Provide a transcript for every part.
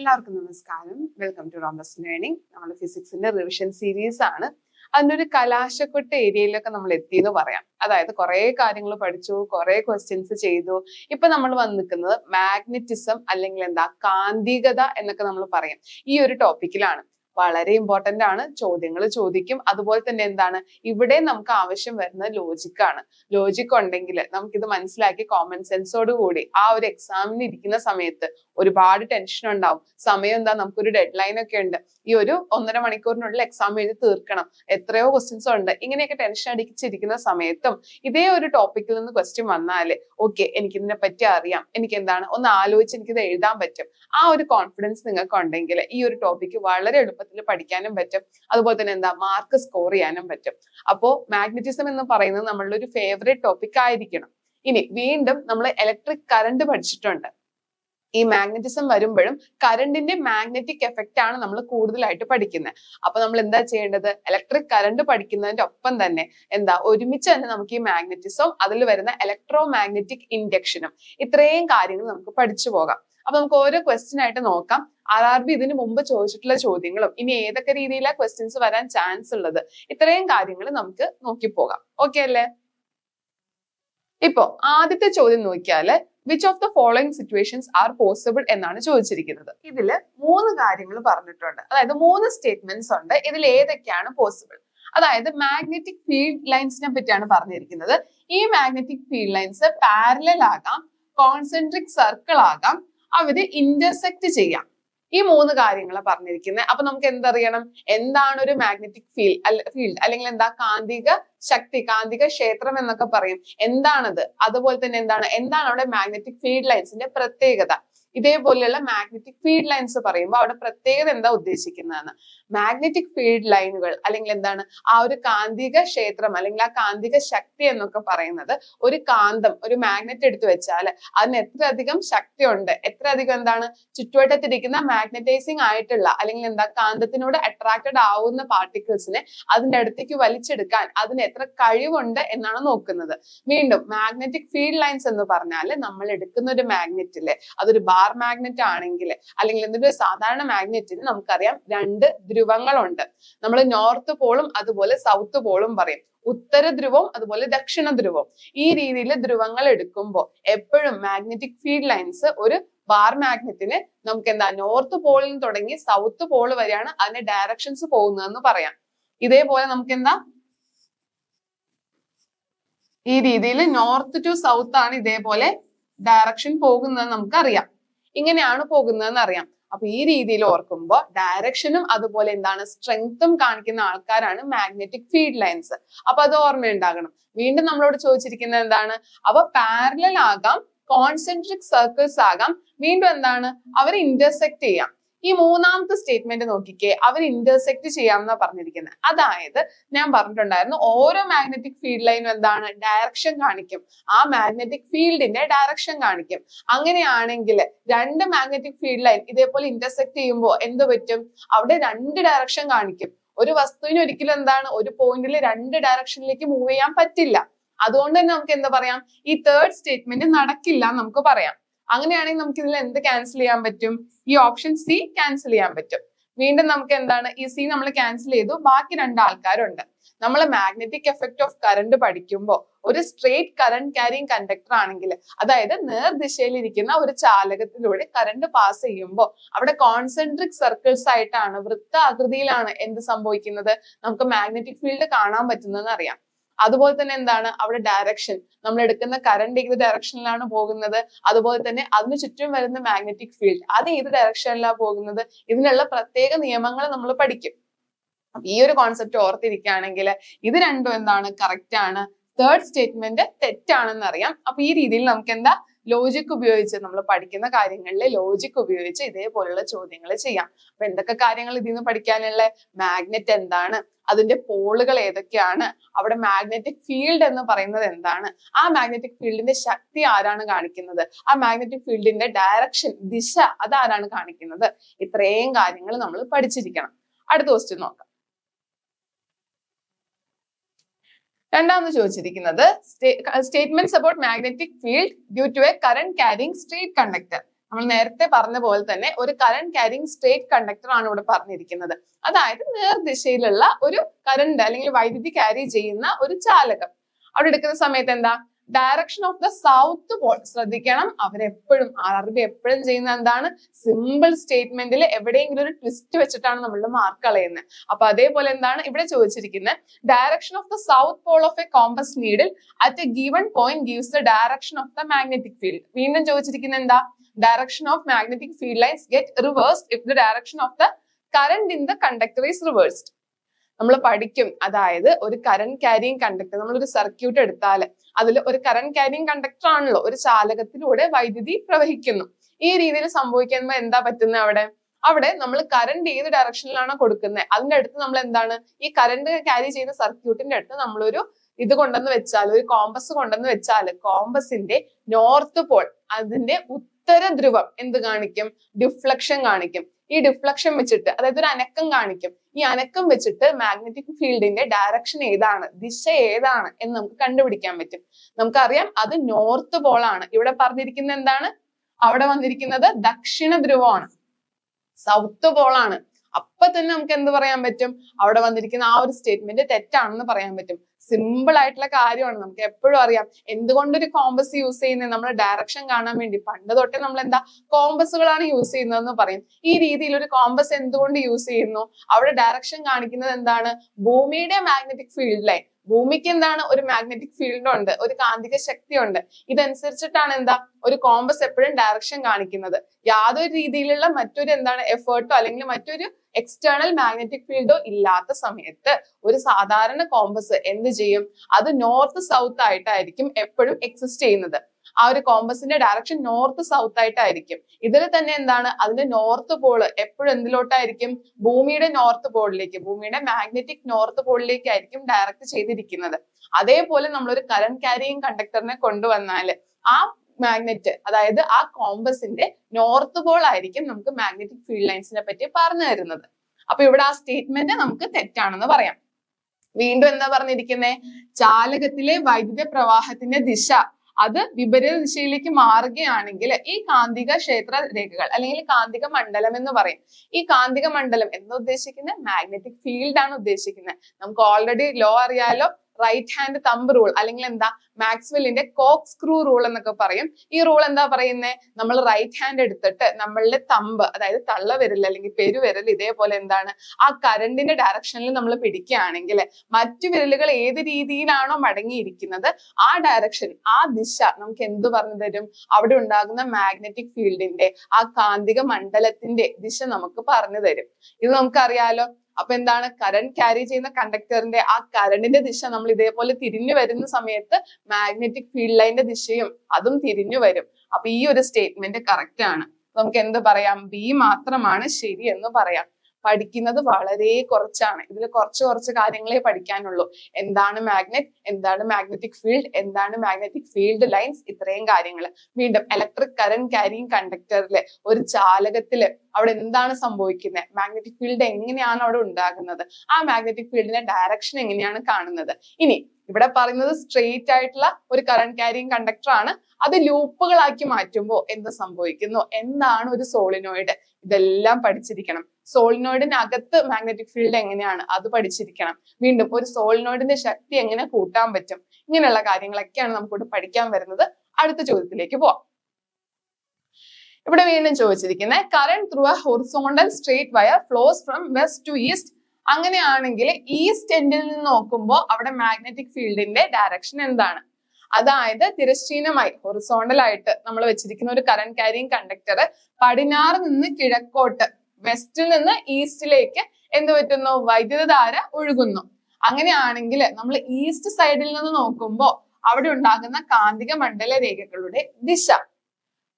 എല്ലാവർക്കും നമസ്കാരം. Welcome to റോമസ് learning നമ്മൾ ഫിസിക്സിന്റെ റിവിഷൻ സീരീസ് ആണ്. അതിനൊരു ഒരു ഏരിയയിലൊക്കെ നമ്മൾ എത്തി എന്ന് പറയാം. അതായത് കുറെ കാര്യങ്ങൾ പഠിച്ചു കുറെ ക്വസ്റ്റ്യൻസ് ചെയ്തു. ഇപ്പൊ നമ്മൾ വന്ന് നിൽക്കുന്നത് മാഗ്നറ്റിസം അല്ലെങ്കിൽ എന്താ കാന്തികത എന്നൊക്കെ നമ്മൾ പറയാം. ഈ ഒരു ടോപ്പിക്കിലാണ് വളരെ ഇമ്പോർട്ടന്റ് ആണ്. ചോദ്യങ്ങൾ ചോദിക്കും. അതുപോലെ തന്നെ എന്താണ്? ഇവിടെ നമുക്ക് ആവശ്യം വരുന്ന ലോജിക്കാണ് ലോജിക് ഉണ്ടെങ്കിൽ നമുക്കിത് മനസ്സിലാക്കി കോമൺ സെൻസോട് കൂടി ആ ഒരു എക്സാമിന് ഇരിക്കുന്ന സമയത്ത് ഒരുപാട് ടെൻഷൻ ഉണ്ടാവും. സമയം എന്താ? നമുക്കൊരു ഡെഡ് ലൈൻ ഒക്കെ ഉണ്ട്. ഈ ഒരു ഒന്നര മണിക്കൂറിനുള്ളിൽ എക്സാം എഴുതി തീർക്കണം. എത്രയോ ക്വസ്റ്റ്യൻസ് ഉണ്ട്. ഇങ്ങനെയൊക്കെ ടെൻഷൻ അടിച്ചിരിക്കുന്ന സമയത്തും ഇതേ ഒരു ടോപ്പിക്കിൽ നിന്ന് ക്വസ്റ്റ്യൻ വന്നാൽ ഓക്കെ എനിക്ക് ഇതിനെ പറ്റി അറിയാം. എനിക്ക് എന്താണ് ഒന്ന് ആലോചിച്ച് എനിക്കിത് എഴുതാൻ പറ്റും. ആ ഒരു കോൺഫിഡൻസ് നിങ്ങൾക്ക് ഉണ്ടെങ്കിൽ ഈ ഒരു ടോപ്പിക്ക് വളരെ എളുപ്പത്തിൽ പഠിക്കാനും പറ്റും. അതുപോലെ തന്നെ എന്താ മാർക്ക് സ്കോർ ചെയ്യാനും പറ്റും. അപ്പോ മാഗ്നറ്റിസം എന്ന് പറയുന്നത് നമ്മളുടെ ഒരു ഫേവറേറ്റ് ടോപ്പിക് ആയിരിക്കണം. ഇനി വീണ്ടും നമ്മൾ ഇലക്ട്രിക് കറണ്ട് പഠിച്ചിട്ടുണ്ട്. ഈ മാഗ്നറ്റിസം വരുമ്പോഴും കറണ്ടിന്റെ മാഗ്നറ്റിക് എഫക്റ്റ് ആണ് നമ്മൾ കൂടുതലായിട്ട് പഠിക്കുന്നത്. അപ്പൊ നമ്മൾ എന്താ ചെയ്യേണ്ടത്? ഇലക്ട്രിക് കറണ്ട് പഠിക്കുന്നതിന്റെ ഒപ്പം തന്നെ എന്താ ഒരുമിച്ച് തന്നെ നമുക്ക് ഈ മാഗ്നറ്റിസവും അതിൽ വരുന്ന ഇലക്ട്രോ മാഗ്നറ്റിക് ഇൻഡക്ഷനും ഇത്രയും കാര്യങ്ങൾ നമുക്ക് പഠിച്ചു പോകാം. അപ്പൊ നമുക്ക് ഓരോ ക്വസ്റ്റ്യൻ ആയിട്ട് നോക്കാം. ആർ ആർ ബി ഇതിനു മുമ്പ് ചോദിച്ചിട്ടുള്ള ചോദ്യങ്ങളും. ഇനി ഏതൊക്കെ രീതിയിലാണ് ക്വസ്റ്റ്യൻസ് വരാൻ ചാൻസ് ഉള്ളത്? ഇത്രയും കാര്യങ്ങൾ നമുക്ക് നോക്കി പോകാം ഓക്കെ അല്ലേ? ഇപ്പോ ആദ്യത്തെ ചോദ്യം നോക്കിയാൽ which of the following situations are possible എന്നാണ് ചോദിച്ചിരിക്കുന്നത്. ഇതിൽ മൂന്ന് കാര്യങ്ങൾ പറഞ്ഞിട്ടുണ്ട്. അതായത് മൂന്ന് സ്റ്റേറ്റ്മെന്റ്സ് ഉണ്ട്. ഇതിൽ ഏതൊക്കെയാണ് പോസിബിൾ അതായത് മാഗ്നറ്റിക് ഫീൽഡ് ലൈൻസിനെ പറ്റിയാണ് പറഞ്ഞിരിക്കുന്നത്. ഈ മാഗ്നറ്റിക് ഫീൽഡ് ലൈൻസ് പാരലൽ ആകാം കോൺസെൻട്രിക് സർക്കിൾ ആകാം അവർ ഇന്റർസെക്ട് ചെയ്യാം. ഈ മൂന്ന് കാര്യങ്ങളാണ് പറഞ്ഞിരിക്കുന്നത് അപ്പൊ നമുക്ക് എന്തറിയണം? എന്താണ് ഒരു മാഗ്നറ്റിക് ഫീൽഡ് ഫീൽഡ് അല്ലെങ്കിൽ എന്താ? കാന്തിക ശക്തി കാന്തിക ക്ഷേത്രം എന്നൊക്കെ പറയും. എന്താണത്? അതുപോലെ തന്നെ എന്താണ്? എന്താണ് അവിടെ മാഗ്നറ്റിക് ഫീൽഡ് ലൈൻസിന്റെ പ്രത്യേകത? ഇതേപോലെയുള്ള മാഗ്നറ്റിക് ഫീൽഡ് ലൈൻസ് പറയുമ്പോൾ അവിടെ പ്രത്യേകത എന്താ ഉദ്ദേശിക്കുന്നതെന്ന്. മാഗ്നറ്റിക് ഫീൽഡ് ലൈനുകൾ അല്ലെങ്കിൽ എന്താണ് ആ ഒരു കാന്തിക ക്ഷേത്രം അല്ലെങ്കിൽ ആ കാന്തിക ശക്തി എന്നൊക്കെ പറയുന്നത് ഒരു കാന്തം ഒരു മാഗ്നറ്റ് എടുത്തു വെച്ചാൽ അതിന് എത്ര അധികം ശക്തി ഉണ്ട് എത്ര അധികം എന്താണ്? ചുറ്റുവട്ടത്തിരിക്കുന്ന മാഗ്നറ്റൈസിങ് ആയിട്ടുള്ള അല്ലെങ്കിൽ എന്താ കാന്തത്തിനോട് അട്രാക്റ്റഡ് ആവുന്ന പാർട്ടിക്കിൾസിനെ അതിന്റെ അടുത്തേക്ക് വലിച്ചെടുക്കാൻ അതിന് എത്ര കഴിവുണ്ട് എന്നാണ് നോക്കുന്നത്. വീണ്ടും മാഗ്നറ്റിക് ഫീൽഡ് ലൈൻസ് എന്ന് പറഞ്ഞാൽ നമ്മൾ എടുക്കുന്ന ഒരു മാഗ്നറ്റിൽ അതൊരു ബാർ മാഗ്നറ്റ് ആണെങ്കിൽ അല്ലെങ്കിൽ എന്തൊരു സാധാരണ മാഗ്നറ്റിന് നമുക്കറിയാം രണ്ട് ധ്രുവങ്ങളുണ്ട്. നമ്മൾ നോർത്ത് പോളും അതുപോലെ സൗത്ത് പോളും പറയും. ഉത്തര ധ്രുവം അതുപോലെ ദക്ഷിണ ധ്രുവം. ഈ രീതിയിൽ ധ്രുവങ്ങൾ എടുക്കുമ്പോൾ എപ്പോഴും മാഗ്നറ്റിക് ഫീൽഡ് ലൈൻസ് ഒരു ബാർ മാഗ്നറ്റിന് നമുക്ക് എന്താ നോർത്ത് പോളിൽ നിന്ന് തുടങ്ങി സൗത്ത് പോൾ വരെയാണ് അതിന്റെ ഡയറക്ഷൻസ് പോകുന്നതെന്ന് പറയാം. ഇതേപോലെ നമുക്ക് എന്താ ഈ രീതിയിൽ നോർത്ത് ടു സൗത്ത് ആണ് ഇതേപോലെ ഡയറക്ഷൻ പോകുന്നത് നമുക്കറിയാം. ഇങ്ങനെയാണ് പോകുന്നതെന്ന് അറിയാം. അപ്പൊ ഈ രീതിയിൽ ഓർക്കുമ്പോൾ ഡയറക്ഷനും അതുപോലെ എന്താണ് സ്ട്രെങ്ത്തും കാണിക്കുന്ന ആൾക്കാരാണ് മാഗ്നറ്റിക് ഫീൽഡ് ലൈൻസ് അപ്പൊ അത് ഓർമ്മയുണ്ടാകണം. വീണ്ടും നമ്മളോട് ചോദിച്ചിരിക്കുന്നത് എന്താണ്? അവ പാരലൽ ആകാം കോൺസെൻട്രിക് സർക്കിൾസ് ആകാം. വീണ്ടും എന്താണ്? അവർ ഇന്റർസെക്ട് ചെയ്യാം. ഈ മൂന്നാമത്തെ സ്റ്റേറ്റ്മെന്റ് നോക്കിക്കേ അവർ ഇന്റർസെക്ട് ചെയ്യാമെന്നാണ് പറഞ്ഞിരിക്കുന്നത് അതായത് ഞാൻ പറഞ്ഞിട്ടുണ്ടായിരുന്നു ഓരോ മാഗ്നറ്റിക് ഫീൽഡ് ലൈനും എന്താണ്? ഡയറക്ഷൻ കാണിക്കും. ആ മാഗ്നറ്റിക് ഫീൽഡിന്റെ ഡയറക്ഷൻ കാണിക്കും. അങ്ങനെയാണെങ്കിൽ രണ്ട് മാഗ്നറ്റിക് ഫീൽഡ് ലൈൻ ഇതേപോലെ ഇന്റർസെക്ട് ചെയ്യുമ്പോൾ എന്ത് പറ്റും? അവിടെ രണ്ട് ഡയറക്ഷൻ കാണിക്കും. ഒരു വസ്തുവിന് ഒരിക്കലും എന്താണ്? ഒരു പോയിന്റിൽ രണ്ട് ഡയറക്ഷനിലേക്ക് മൂവ് ചെയ്യാൻ പറ്റില്ല. അതുകൊണ്ട് തന്നെ നമുക്ക് എന്താ പറയാം? ഈ തേർഡ് സ്റ്റേറ്റ്മെന്റ് നടക്കില്ല നമുക്ക് പറയാം. അങ്ങനെയാണെങ്കിൽ നമുക്ക് ഇതിൽ എന്ത് ക്യാൻസൽ ചെയ്യാൻ പറ്റും? ഈ ഓപ്ഷൻ സി ക്യാൻസൽ ചെയ്യാൻ പറ്റും. വീണ്ടും നമുക്ക് എന്താണ്? ഈ സി നമ്മൾ ക്യാൻസൽ ചെയ്തു. ബാക്കി രണ്ട് ആൾക്കാരുണ്ട്. നമ്മൾ മാഗ്നറ്റിക് എഫക്ട് ഓഫ് കറണ്ട് പഠിക്കുമ്പോൾ ഒരു സ്ട്രേറ്റ് കറണ്ട് ക്യാരിങ് കണ്ടക്ടർ ആണെങ്കിൽ അതായത് നേർദിശയിൽ ഇരിക്കുന്ന ഒരു ചാലകത്തിലൂടെ കറണ്ട് പാസ് ചെയ്യുമ്പോൾ അവിടെ കോൺസെൻട്രിക് സർക്കിൾസ് ആയിട്ടാണ് വൃത്ത ആകൃതിയിലാണ് എന്ത് സംഭവിക്കുന്നത്? നമുക്ക് മാഗ്നറ്റിക് ഫീൽഡ് കാണാൻ പറ്റുന്നതെന്ന് അറിയാം. അതുപോലെ തന്നെ എന്താണ്? അവിടെ ഡയറക്ഷൻ നമ്മൾ എടുക്കുന്ന കറണ്ട് ഏത് ഡയറക്ഷനിലാണ് പോകുന്നത്? അതുപോലെ തന്നെ അതിന് ചുറ്റും വരുന്ന മാഗ്നറ്റിക് ഫീൽഡ് അത് ഏത് ഡയറക്ഷനിലാണ് പോകുന്നത്? ഇതിനുള്ള പ്രത്യേക നിയമങ്ങൾ നമ്മൾ പഠിക്കും. ഈ ഒരു കോൺസെപ്റ്റ് ഓർത്തിരിക്കുകയാണെങ്കിൽ ഇത് രണ്ടും എന്താണ്? കറക്റ്റ് ആണ്. തേർഡ് സ്റ്റേറ്റ്മെന്റ് തെറ്റാണെന്ന് അറിയാം. അപ്പൊ ഈ രീതിയിൽ നമുക്ക് എന്താ ലോജിക് ഉപയോഗിച്ച് നമ്മൾ പഠിക്കുന്ന കാര്യങ്ങളിൽ ലോജിക് ഉപയോഗിച്ച് ഇതേപോലുള്ള ചോദ്യങ്ങൾ ചെയ്യാം. അപ്പൊ എന്തൊക്കെ കാര്യങ്ങൾ ഇതിൽ നിന്ന് പഠിക്കാനുള്ള? മാഗ്നറ്റ് എന്താണ്? അതിന്റെ പോളുകൾ ഏതൊക്കെയാണ്? അവിടെ മാഗ്നറ്റിക് ഫീൽഡ് എന്ന് പറയുന്നത് എന്താണ്? ആ മാഗ്നറ്റിക് ഫീൽഡിന്റെ ശക്തി ആരാണ് കാണിക്കുന്നത്? ആ മാഗ്നറ്റിക് ഫീൽഡിന്റെ ഡയറക്ഷൻ ദിശ അതാരാണ് കാണിക്കുന്നത്? ഇത്രയും കാര്യങ്ങൾ നമ്മൾ പഠിച്ചിരിക്കണം. അടുത്ത ക്വസ്റ്റ്യൻ നോക്കാം. രണ്ടാമത് ചോദിച്ചിരിക്കുന്നത് statements about magnetic field due to a current carrying straight conductor നമ്മൾ നേരത്തെ പറഞ്ഞ പോലെ തന്നെ ഒരു കറന്റ് ക്യാരിങ് സ്ട്രേറ്റ് കണ്ടക്ടർ ആണ് ഇവിടെ പറഞ്ഞിരിക്കുന്നത്. അതായത് നേർദിശയിലുള്ള ഒരു കറന്റ് അല്ലെങ്കിൽ വൈദ്യുതി ക്യാരി ചെയ്യുന്ന ഒരു ചാലകം. അവിടെ എടുക്കുന്ന സമയത്ത് എന്താ? Direction of the south pole ശ്രദ്ധിക്കണം. അവരെപ്പോഴും അറബി എപ്പോഴും ചെയ്യുന്ന എന്താണ്? സിമ്പിൾ സ്റ്റേറ്റ്മെന്റിൽ എവിടെയെങ്കിലും ഒരു ട്വിസ്റ്റ് വെച്ചിട്ടാണ് നമ്മൾ മാർക്ക് കളയുന്നത്. അപ്പൊ അതേപോലെ എന്താണ് ഇവിടെ ചോദിച്ചിരിക്കുന്നത്? Direction of the south pole of a compass needle at a given point gives the direction of the magnetic field വീണ്ടും ചോദിച്ചിരിക്കുന്നത് എന്താ? Direction of magnetic field lines get reversed if the direction of the current in the conductor is reversed നമ്മൾ പഠിക്കും. അതായത് ഒരു current carrying conductor നമ്മളൊരു circuit എടുത്താൽ അതിൽ ഒരു കറണ്ട് ക്യാരിയിങ് കണ്ടക്ടർ ആണല്ലോ ഒരു ചാലകത്തിലൂടെ വൈദ്യുതി പ്രവഹിക്കുന്നു. ഈ രീതിയിൽ സംഭവിക്കുമ്പോൾ എന്താ പറ്റുന്നത് അവിടെ? അവിടെ നമ്മൾ കറണ്ട് ഏത് ഡയറക്ഷനിലാണോ കൊടുക്കുന്നത് അതിന്റെ അടുത്ത് നമ്മൾ എന്താണ്? ഈ കറണ്ട് ക്യാരി ചെയ്യുന്ന സർക്യൂട്ടിന്റെ അടുത്ത് നമ്മളൊരു ഇത് കൊണ്ടെന്ന് വെച്ചാൽ ഒരു കോമ്പസ് കൊണ്ടെന്ന് വെച്ചാൽ കോമ്പസിന്റെ നോർത്ത് പോൾ അതിന്റെ ഉത്തര ധ്രുവം എന്ത് കാണിക്കും? ഡിഫ്ലക്ഷൻ കാണിക്കും. ഈ ഡിഫ്ലക്ഷൻ വെച്ചിട്ട് അതായത് ഒരു അനക്കം കാണിക്കും. ഈ അനക്കം വെച്ചിട്ട് മാഗ്നറ്റിക് ഫീൽഡിന്റെ ഡയറക്ഷൻ ഏതാണ് ദിശ ഏതാണ് എന്ന് നമുക്ക് കണ്ടുപിടിക്കാൻ പറ്റും. നമുക്കറിയാം അത് നോർത്ത് പോൾ ആണ്. ഇവിടെ പറഞ്ഞിരിക്കുന്നത് എന്താണ്? അവിടെ വന്നിരിക്കുന്നത് ദക്ഷിണ ധ്രുവമാണ് സൗത്ത് പോൾ ആണ്. അപ്പൊ തന്നെ നമുക്ക് എന്ത് പറയാൻ പറ്റും? അവിടെ വന്നിരിക്കുന്ന ആ ഒരു സ്റ്റേറ്റ്മെന്റ് തെറ്റാണെന്ന് പറയാൻ പറ്റും. സിമ്പിൾ ആയിട്ടുള്ള കാര്യമാണ്. നമുക്ക് എപ്പോഴും അറിയാം. എന്തുകൊണ്ട് ഒരു കോമ്പസ് യൂസ് ചെയ്യുന്നത് നമ്മൾ ഡയറക്ഷൻ കാണാൻ വേണ്ടി. പണ്ട് തൊട്ടേ നമ്മൾ എന്താ കോമ്പസുകളാണ് യൂസ് ചെയ്യുന്നതെന്ന് പറയും. ഈ രീതിയിൽ ഒരു കോമ്പസ് എന്തുകൊണ്ട് യൂസ് ചെയ്യുന്നു? അവിടെ ഡയറക്ഷൻ കാണിക്കുന്നത് എന്താണ്? ഭൂമിയുടെ മാഗ്നറ്റിക് ഫീൽഡ് ലൈൻ ഭൂമിക്ക് എന്താണ്? ഒരു മാഗ്നറ്റിക് ഫീൽഡ് ഉണ്ട്. ഒരു കാന്തിക ശക്തി ഉണ്ട് ഇതനുസരിച്ചിട്ടാണ് എന്താ? ഒരു കോമ്പസ് എപ്പോഴും ഡയറക്ഷൻ കാണിക്കുന്നത്. യാതൊരു രീതിയിലുള്ള മറ്റൊരു എന്താണ്? എഫേർട്ടോ അല്ലെങ്കിൽ മറ്റൊരു എക്സ്റ്റേണൽ മാഗ്നറ്റിക് ഫീൽഡോ ഇല്ലാത്ത സമയത്ത് ഒരു സാധാരണ കോമ്പസ് എന്ത് ചെയ്യും? അത് നോർത്ത് സൗത്ത് ആയിട്ടായിരിക്കും എപ്പോഴും എക്സിസ്റ്റ് ചെയ്യുന്നത്. ആ ഒരു കോമ്പസിന്റെ ഡയറക്ഷൻ നോർത്ത് സൗത്ത് ആയിട്ടായിരിക്കും. ഇതിൽ തന്നെ എന്താണ്? അതിന്റെ നോർത്ത് പോൾ എപ്പോഴും എന്തിലോട്ടായിരിക്കും? ഭൂമിയുടെ നോർത്ത് പോളിലേക്ക് ഭൂമിയുടെ മാഗ്നറ്റിക് നോർത്ത് പോളിലേക്കായിരിക്കും ഡയറക്റ്റ് ചെയ്തിരിക്കുന്നത്. അതേപോലെ നമ്മൾ ഒരു ക്യാരിയിങ് കണ്ടക്ടറിനെ കൊണ്ടുവന്നാൽ ആ മാഗ്നറ്റ് അതായത് ആ കോമ്പസിന്റെ നോർത്ത് പോൾ ആയിരിക്കും നമുക്ക് മാഗ്നറ്റിക് ഫീൽഡ് ലൈൻസിനെ പറ്റി പറഞ്ഞു തരുന്നത്. അപ്പൊ ഇവിടെ ആ സ്റ്റേറ്റ്മെന്റ് നമുക്ക് തെറ്റാണെന്ന് പറയാം. വീണ്ടും എന്താ പറഞ്ഞിരിക്കുന്നത് ചാലകത്തിലെ വൈദ്യുത പ്രവാഹത്തിന്റെ ദിശ. അത് വിപരീത ദിശയിലേക്ക് മാറുകയാണെങ്കിൽ ഈ കാന്തിക ക്ഷേത്ര രേഖകൾ അല്ലെങ്കിൽ കാന്തിക മണ്ഡലം എന്ന് പറയും. ഈ കാന്തിക മണ്ഡലം എന്ന് ഉദ്ദേശിക്കുന്നത് മാഗ്നറ്റിക് ഫീൽഡ് ആണ് ഉദ്ദേശിക്കുന്നത് നമുക്ക് ഓൾറെഡി ലോ അറിയാലോ? റൈറ്റ് ഹാൻഡ് തമ്പ് റൂൾ അല്ലെങ്കിൽ എന്താ മാക്സ്വെല്ലിന്റെ കോക്ക് സ്ക്രൂ റൂൾ എന്നൊക്കെ പറയും. ഈ റൂൾ എന്താ പറയുന്നത് നമ്മൾ റൈറ്റ് ഹാൻഡ് എടുത്തിട്ട് നമ്മളുടെ തമ്പ് അതായത് തള്ള വിരൽ അല്ലെങ്കിൽ പെരുവിരൽ ഇതേപോലെ എന്താണ്? ആ കരണ്ടിന്റെ ഡയറക്ഷനിൽ നമ്മൾ പിടിക്കുകയാണെങ്കിൽ മറ്റു വിരലുകൾ ഏത് രീതിയിലാണോ മടങ്ങിയിരിക്കുന്നത് ആ ഡയറക്ഷൻ ആ ദിശ നമുക്ക് എന്ത് പറഞ്ഞു തരും? അവിടെ ഉണ്ടാകുന്ന മാഗ്നറ്റിക് ഫീൽഡിന്റെ ആ കാന്തിക മണ്ഡലത്തിന്റെ ദിശ നമുക്ക് പറഞ്ഞു തരും. ഇത് നമുക്കറിയാലോ? അപ്പൊ എന്താണ്? കറണ്ട് ക്യാരി ചെയ്യുന്ന കണ്ടക്ടറിന്റെ ആ കറണ്ടിന്റെ ദിശ നമ്മൾ ഇതേപോലെ തിരിഞ്ഞു വരുന്ന സമയത്ത് മാഗ്നറ്റിക് ഫീൽഡ് ലൈനിന്റെ ദിശയും അതും തിരിഞ്ഞു വരും. അപ്പൊ ഈ ഒരു സ്റ്റേറ്റ്മെന്റ് കറക്റ്റ് ആണ്. നമുക്ക് എന്ത് പറയാം? ബി മാത്രമാണ് ശരി എന്ന് പറയാം. പഠിക്കുന്നത് വളരെ കുറച്ചാണ്. ഇതിൽ കുറച്ച് കുറച്ച് കാര്യങ്ങളെ പഠിക്കാനുള്ളൂ. എന്താണ് മാഗ്നറ്റ് എന്താണ് മാഗ്നറ്റിക് ഫീൽഡ് എന്താണ് മാഗ്നറ്റിക് ഫീൽഡ് ലൈൻസ് ഇത്രയും കാര്യങ്ങൾ വീണ്ടും ഇലക്ട്രിക് കറന്റ് ക്യാരിങ് കണ്ടക്ടറിലെ ഒരു ചാലകത്തിൽ അവിടെ എന്താണ് സംഭവിക്കുന്നത് മാഗ്നറ്റിക് ഫീൽഡ് എങ്ങനെയാണ് അവിടെ ഉണ്ടാകുന്നത്? ആ മാഗ്നറ്റിക് ഫീൽഡിന്റെ ഡയറക്ഷൻ എങ്ങനെയാണ് കാണുന്നത്? ഇനി ഇവിടെ പറയുന്നത് സ്ട്രെയിറ്റ് ആയിട്ടുള്ള ഒരു കറണ്ട് ക്യാരിങ് കണ്ടക്ടർ ആണ്. അത് ലൂപ്പുകളാക്കി മാറ്റുമ്പോൾ എന്ത് സംഭവിക്കുന്നു? എന്താണ് ഒരു സോളിനോയിഡ് ഇതെല്ലാം പഠിച്ചിരിക്കണം. സോളിനോയിഡിനകത്ത് മാഗ്നറ്റിക് ഫീൽഡ് എങ്ങനെയാണ്? അത് പഠിച്ചിരിക്കണം. വീണ്ടും ഒരു സോളിനോയിഡിന്റെ ശക്തി എങ്ങനെ കൂട്ടാൻ പറ്റും? ഇങ്ങനെയുള്ള കാര്യങ്ങളൊക്കെയാണ് നമുക്കിവിടെ പഠിക്കാൻ വരുന്നത്. അടുത്ത ചോദ്യത്തിലേക്ക് പോവാം. ഇവിടെ വീണ്ടും ചോദിച്ചിരിക്കുന്നത് current through a horizontal straight wire flows from west to east അങ്ങനെയാണെങ്കിൽ ഈസ്റ്റ് എൻഡിൽ നിന്ന് നോക്കുമ്പോൾ അവിടെ മാഗ്നറ്റിക് ഫീൽഡിന്റെ ഡയറക്ഷൻ എന്താണ്? അതായത് തിരശ്ചീനമായി ഹൊറിസോണ്ടൽ ആയിട്ട് നമ്മൾ വെച്ചിരിക്കുന്ന ഒരു കറണ്ട് കാരിയും കണ്ടക്ടർ പടിഞ്ഞാറ് നിന്ന് കിഴക്കോട്ട് വെസ്റ്റിൽ നിന്ന് ഈസ്റ്റിലേക്ക് എന്ത് പറ്റുന്നു? വൈദ്യുതധാര ഒഴുകുന്നു. അങ്ങനെയാണെങ്കിൽ നമ്മൾ ഈസ്റ്റ് സൈഡിൽ നിന്ന് നോക്കുമ്പോൾ അവിടെ ഉണ്ടാകുന്ന കാന്തിക മണ്ഡല രേഖകളുടെ ദിശ.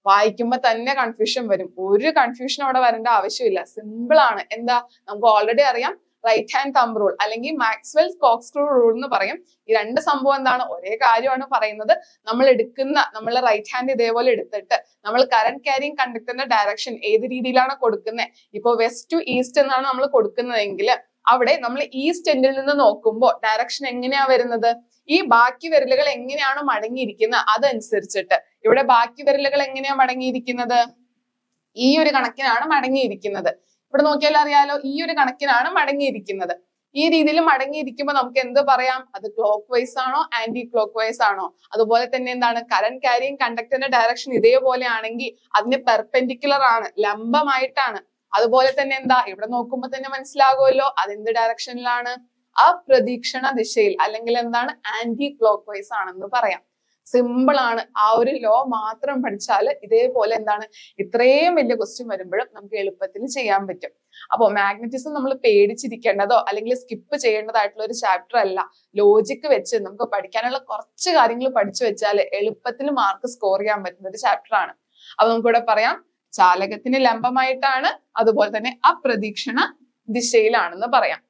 വായിക്കുമ്പോൾ തന്നെ കൺഫ്യൂഷൻ വരും. ഒരു കൺഫ്യൂഷൻ അവിടെ വരേണ്ട ആവശ്യമില്ല. സിമ്പിൾ ആണ്. എന്താ? നമുക്ക് ഓൾറെഡി അറിയാം. റൈറ്റ് ഹാൻഡ് തമ്പ് റൂൾ അല്ലെങ്കിൽ മാക്സ്വെൽ കോക്സ്ക്രൂ റൂൾ എന്ന് പറയും. ഈ രണ്ട് സംഭവം എന്താണ്? ഒരേ കാര്യമാണ് പറയുന്നത്. നമ്മൾ എടുക്കുന്ന നമ്മൾ റൈറ്റ് ഹാൻഡ് ഇതേപോലെ എടുത്തിട്ട് നമ്മൾ കറന്റ് ക്യാരിങ് കണ്ടക്ടറിന്റെ ഡയറക്ഷൻ ഏത് രീതിയിലാണ് കൊടുക്കുന്നത്? ഇപ്പൊ വെസ്റ്റ് ടു ഈസ്റ്റ് എന്നാണ് നമ്മൾ കൊടുക്കുന്നതെങ്കിൽ അവിടെ നമ്മൾ ഈസ്റ്റ് എൻഡിൽ നിന്ന് നോക്കുമ്പോൾ ഡയറക്ഷൻ എങ്ങനെയാ വരുന്നത്? ഈ ബാക്കി വിരലുകൾ എങ്ങനെയാണ് മടങ്ങിയിരിക്കുന്നത്? അതനുസരിച്ചിട്ട്. ഇവിടെ ബാക്കി വിരലുകൾ എങ്ങനെയാ മടങ്ങിയിരിക്കുന്നത്? ഈ ഒരു കണക്കിനാണ് മടങ്ങിയിരിക്കുന്നത്. ഇവിടെ നോക്കിയാൽ അറിയാലോ ഈ ഒരു കണക്കിനാണ് മടങ്ങിയിരിക്കുന്നത്. ഈ രീതിയിൽ മടങ്ങിയിരിക്കുമ്പോൾ നമുക്ക് എന്ത് പറയാം? അത് ക്ലോക്ക് വൈസ് ആണോ ആന്റി ക്ലോക്ക് വൈസ് ആണോ? അതുപോലെ തന്നെ എന്താണ്? കറന്റ് ക്യാരിങ് കണ്ടക്ടറിന്റെ ഡയറക്ഷൻ ഇതേപോലെ ആണെങ്കിൽ അതിന് പെർപെൻഡിക്കുലർ ആണ് ലംബമായിട്ടാണ്. അതുപോലെ തന്നെ എന്താ? ഇവിടെ നോക്കുമ്പോൾ തന്നെ മനസ്സിലാകുമല്ലോ അതെന്ത് ഡയറക്ഷനിലാണ് ആ അപ്രതീക്ഷണ ദിശയിൽ അല്ലെങ്കിൽ എന്താണ്? ആന്റി ക്ലോക്ക് വൈസ് ആണെന്ന് പറയാം. സിമ്പിൾ ആണ്. ആ ഒരു ലോ മാത്രം പഠിച്ചാൽ ഇതേപോലെ എന്താണ് ഇത്രയും വലിയ ക്വസ്റ്റ്യൻ വരുമ്പോഴും നമുക്ക് എളുപ്പത്തിൽ ചെയ്യാൻ പറ്റും. അപ്പോൾ മാഗ്നറ്റിസം നമ്മൾ പേടിച്ചിരിക്കേണ്ടതോ അല്ലെങ്കിൽ സ്കിപ്പ് ചെയ്യേണ്ടതായിട്ടുള്ള ഒരു ചാപ്റ്റർ അല്ല ലോജിക്ക് വെച്ച് നമുക്ക് പഠിക്കാനുള്ള കുറച്ച് കാര്യങ്ങൾ പഠിച്ചു വെച്ചാൽ എളുപ്പത്തിൽ മാർക്ക് സ്കോർ ചെയ്യാൻ പറ്റുന്ന ഒരു ചാപ്റ്റർ ആണ്. അപ്പൊ നമുക്കിവിടെ പറയാം ചാലകത്തിന് ലംബമായിട്ടാണ് അതുപോലെ തന്നെ അപ്രതീക്ഷണ ദിശയിലാണെന്ന് പറയാം.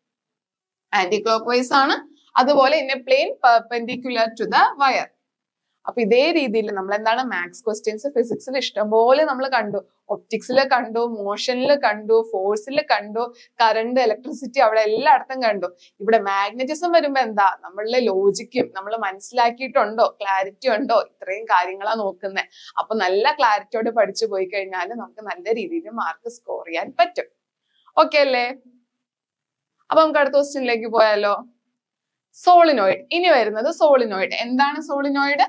ആന്റി ക്ലോക്ക് വൈസ് ആണ്. അതുപോലെ ഇന്നെ plane perpendicular to the wire അപ്പൊ ഇതേ രീതിയിൽ നമ്മൾ എന്താണ് മാത്സ് ക്വസ്റ്റ്യൻസ് ഫിസിക്സിൽ ഇഷ്ടംപോലെ നമ്മൾ കണ്ടു. ഒപ്റ്റിക്സിൽ കണ്ടു മോഷനിൽ കണ്ടു ഫോഴ്സിൽ കണ്ടു കറണ്ട് ഇലക്ട്രിസിറ്റി അവിടെ എല്ലായിടത്തും കണ്ടു. ഇവിടെ മാഗ്നറ്റിസം വരുമ്പോ എന്താ? നമ്മളുടെ ലോജിക്കും നമ്മൾ മനസ്സിലാക്കിയിട്ടുണ്ടോ? ക്ലാരിറ്റി ഉണ്ടോ? ഇത്രയും കാര്യങ്ങളാ നോക്കുന്നത് അപ്പൊ നല്ല ക്ലാരിറ്റിയോടെ പഠിച്ചു പോയി കഴിഞ്ഞാൽ നമുക്ക് നല്ല രീതിയിൽ മാർക്ക് സ്കോർ ചെയ്യാൻ പറ്റും. ഓക്കെ അല്ലേ? അപ്പൊ നമുക്ക് അടുത്ത ക്വസ്റ്റ്യനിലേക്ക് പോയാലോ. സോളിനോയിഡ് ഇനി വരുന്നത് സോളിനോയിഡ് എന്താണ് സോളിനോയിഡ്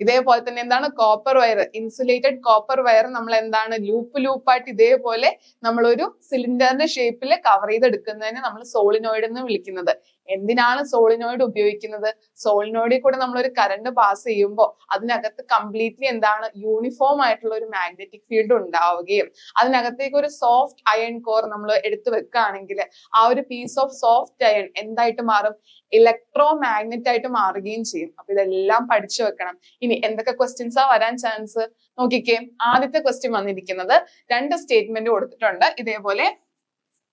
ഇതേപോലെ തന്നെ എന്താണ്? Copper wire insulated copper wire നമ്മൾ എന്താണ് ലൂപ്പ് ലൂപ്പായിട്ട് ഇതേപോലെ നമ്മളൊരു സിലിണ്ടറിന്റെ ഷേപ്പിൽ കവർ ചെയ്തെടുക്കുന്നതിന് നമ്മൾ സോളിനോയിഡ് എന്ന് വിളിക്കുന്നത്. എന്തിനാണ് സോളിനോയിഡ് ഉപയോഗിക്കുന്നത്? സോളിനോയിഡിൽ കൂടെ നമ്മൾ ഒരു കറണ്ട് പാസ് ചെയ്യുമ്പോൾ അതിനകത്ത് കംപ്ലീറ്റ്ലി എന്താണ് യൂണിഫോം ആയിട്ടുള്ള ഒരു മാഗ്നറ്റിക് ഫീൽഡ് ഉണ്ടാവുകയും അതിനകത്തേക്ക് ഒരു സോഫ്റ്റ് അയൺ കോർ നമ്മൾ എടുത്തു വെക്കുകയാണെങ്കിൽ ആ ഒരു പീസ് ഓഫ് സോഫ്റ്റ് അയൺ എന്തായിട്ട് മാറും? ഇലക്ട്രോ മാഗ്നറ്റ് ആയിട്ട് മാറുകയും ചെയ്യും. അപ്പൊ ഇതെല്ലാം പഠിച്ചു വെക്കണം. ഇനി എന്തൊക്കെ ക്വസ്റ്റ്യൻസാ വരാൻ ചാൻസ് നോക്കിക്കേ. ആദ്യത്തെ ക്വസ്റ്റ്യൻ വന്നിരിക്കുന്നത് രണ്ട് സ്റ്റേറ്റ്മെന്റ് കൊടുത്തിട്ടുണ്ട്. ഇതേപോലെ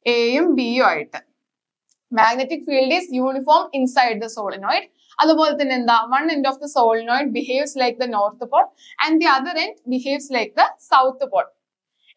എയും ബിയും ആയിട്ട്. Magnetic field is uniform inside the solenoid അതുപോലെ തന്നെ എന്താ? One end of the solenoid behaves like the north pole and the other end behaves like the south pole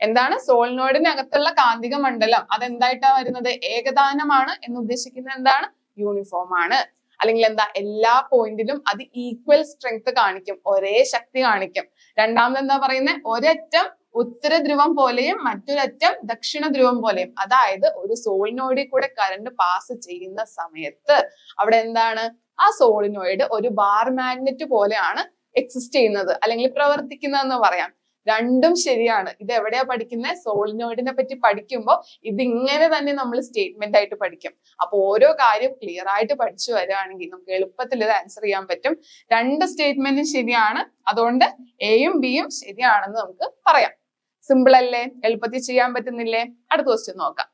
എന്താണ്? സോളിനോയിഡിനകത്തുള്ള കാന്തിക മണ്ഡലം. അതെന്തായിട്ടാ വരുന്നത്? ഏകദാനമാണ് എന്ന് ഉദ്ദേശിക്കുന്നത് എന്താണ്? യൂണിഫോം ആണ്. അല്ലെങ്കിൽ എന്താ? എല്ലാ പോയിന്റിലും അത് ഈക്വൽ സ്ട്രെങ്ത് കാണിക്കും. ഒരേ ശക്തി കാണിക്കും. രണ്ടാമത് എന്താ പറയുന്നത് ഒരറ്റം ഉത്തര ധ്രുവം പോലെയും മറ്റൊരറ്റം ദക്ഷിണ ധ്രുവം പോലെയും. അതായത് ഒരു സോളിനോയിഡിൽ കൂടെ കറണ്ട് പാസ് ചെയ്യുന്ന സമയത്ത് അവിടെ എന്താണ്? ആ സോളിനോയിഡ് ഒരു ബാർ മാഗ്നറ്റ് പോലെയാണ് എക്സിസ്റ്റ് ചെയ്യുന്നത് അല്ലെങ്കിൽ പ്രവർത്തിക്കുന്നതെന്ന് പറയാം. രണ്ടും ശരിയാണ്. ഇത് എവിടെയാ പഠിക്കുന്നത് സോളിനോയിഡിനെ പറ്റി പഠിക്കുമ്പോൾ ഇതിങ്ങനെ തന്നെ നമ്മൾ സ്റ്റേറ്റ്മെന്റ് ആയിട്ട് പഠിക്കും. അപ്പൊ ഓരോ കാര്യം ക്ലിയർ ആയിട്ട് പഠിച്ചു വരികയാണെങ്കിൽ നമുക്ക് എളുപ്പത്തിൽ ഇത് ആൻസർ ചെയ്യാൻ പറ്റും. രണ്ട് സ്റ്റേറ്റ്മെന്റും ശരിയാണ്. അതുകൊണ്ട് എയും ബിയും ശരിയാണെന്ന് നമുക്ക് പറയാം. സിമ്പിൾ അല്ലേ? എളുപ്പത്തിൽ ചെയ്യാൻ പറ്റുന്നില്ലേ? അടുത്ത ക്വസ്റ്റ്യൻ നോക്കാം.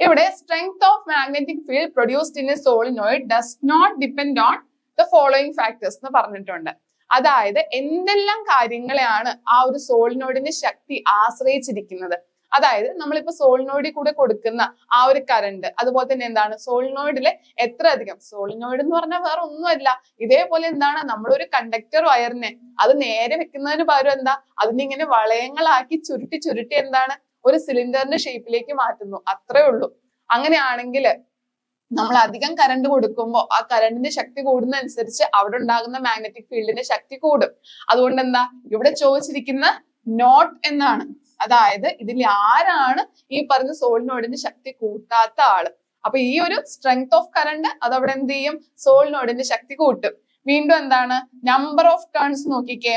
ഇവിടെ strength of magnetic field produced in a solenoid does not depend on the following factors എന്ന് പറഞ്ഞിട്ടുണ്ട്. അതായത് എന്തെല്ലാം കാര്യങ്ങളെയാണ് ആ ഒരു സോളിനോയിഡിന്റെ ശക്തി ആശ്രയിച്ചിരിക്കുന്നത്? അതായത് നമ്മളിപ്പോ സോളിനോയിഡിൽ കൂടെ കൊടുക്കുന്ന ആ ഒരു കറണ്ട് അതുപോലെ തന്നെ എന്താണ്? സോളിനോയിഡിലെ എത്ര അധികം സോളിനോയിഡ് എന്ന് പറഞ്ഞാൽ വേറെ ഒന്നുമല്ല. ഇതേപോലെ എന്താണ്? നമ്മളൊരു കണ്ടക്ടർ വയറിനെ അത് നേരെ വെക്കുന്നതിന് പകരം എന്താ? അതിനെ ഇങ്ങനെ വളയങ്ങളാക്കി ചുരുട്ടി ചുരുട്ടി എന്താണ്? ഒരു സിലിണ്ടറിന്റെ ഷേപ്പിലേക്ക് മാറ്റുന്നു. അത്രേ ഉള്ളൂ. അങ്ങനെയാണെങ്കിൽ നമ്മൾ അധികം കറണ്ട് കൊടുക്കുമ്പോൾ ആ കറണ്ടിന്റെ ശക്തി കൂടുന്നതനുസരിച്ച് അവിടെ ഉണ്ടാകുന്ന മാഗ്നറ്റിക് ഫീൽഡിന്റെ ശക്തി കൂടും. അതുകൊണ്ട് എന്താ? ഇവിടെ ചോദിച്ചിരിക്കുന്ന നോട്ട് എന്നാണ് അതായത് ഇതിൽ ആരാണ് ഈ പറഞ്ഞ സോളിനോടിന്റെ ശക്തി കൂട്ടാത്ത ആൾ? അപ്പൊ ഈ ഒരു സ്ട്രെങ്ത് ഓഫ് കറണ്ട് അതവിടെ എന്ത് ചെയ്യും? സോളിനോടിന്റെ ശക്തി കൂട്ടും. വീണ്ടും എന്താണ്? നമ്പർ ഓഫ് ടേൺസ് നോക്കിക്കേ.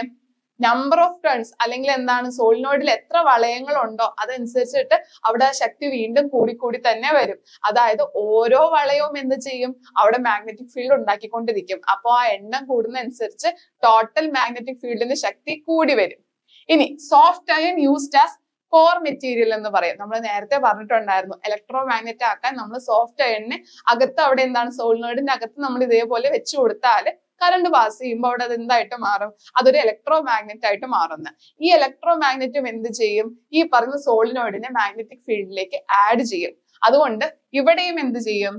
നമ്പർ ഓഫ് ടേൺസ് അല്ലെങ്കിൽ എന്താണ്? സോളിനോയിഡിൽ എത്ര വളയങ്ങൾ ഉണ്ടോ അതനുസരിച്ചിട്ട് അവിടെ ആ ശക്തി വീണ്ടും കൂടിക്കൂടി തന്നെ വരും. അതായത് ഓരോ വളയവും എന്ത് ചെയ്യും? അവിടെ മാഗ്നറ്റിക് ഫീൽഡ് ഉണ്ടാക്കിക്കൊണ്ടിരിക്കും. അപ്പോൾ ആ എണ്ണം കൂടുന്നതനുസരിച്ച് ടോട്ടൽ മാഗ്നറ്റിക് ഫീൽഡിന്റെ ശക്തി കൂടി വരും. ഇനി soft iron used as core material എന്ന് പറയും. നമ്മൾ നേരത്തെ പറഞ്ഞിട്ടുണ്ടായിരുന്നു ഇലക്ട്രോ മാഗ്നറ്റ് ആക്കാൻ നമ്മൾ സോഫ്റ്റ് അയണിന് അകത്ത് അവിടെ എന്താണ് സോളിനോയിഡിന്റെ അകത്ത് നമ്മൾ ഇതേപോലെ വെച്ചു കൊടുത്താൽ കറണ്ട് പാസ് ചെയ്യുമ്പോൾ അവിടെ അത് എന്തായിട്ട് മാറും? അതൊരു ഇലക്ട്രോ മാഗ്നറ്റ് ആയിട്ട് മാറുന്ന. ഈ ഇലക്ട്രോ മാഗ്നറ്റും എന്ത് ചെയ്യും? ഈ പറഞ്ഞ സോളിനോയിഡിനെ മാഗ്നറ്റിക് ഫീൽഡിലേക്ക് ആഡ് ചെയ്യും. അതുകൊണ്ട് ഇവിടെയും എന്ത് ചെയ്യും?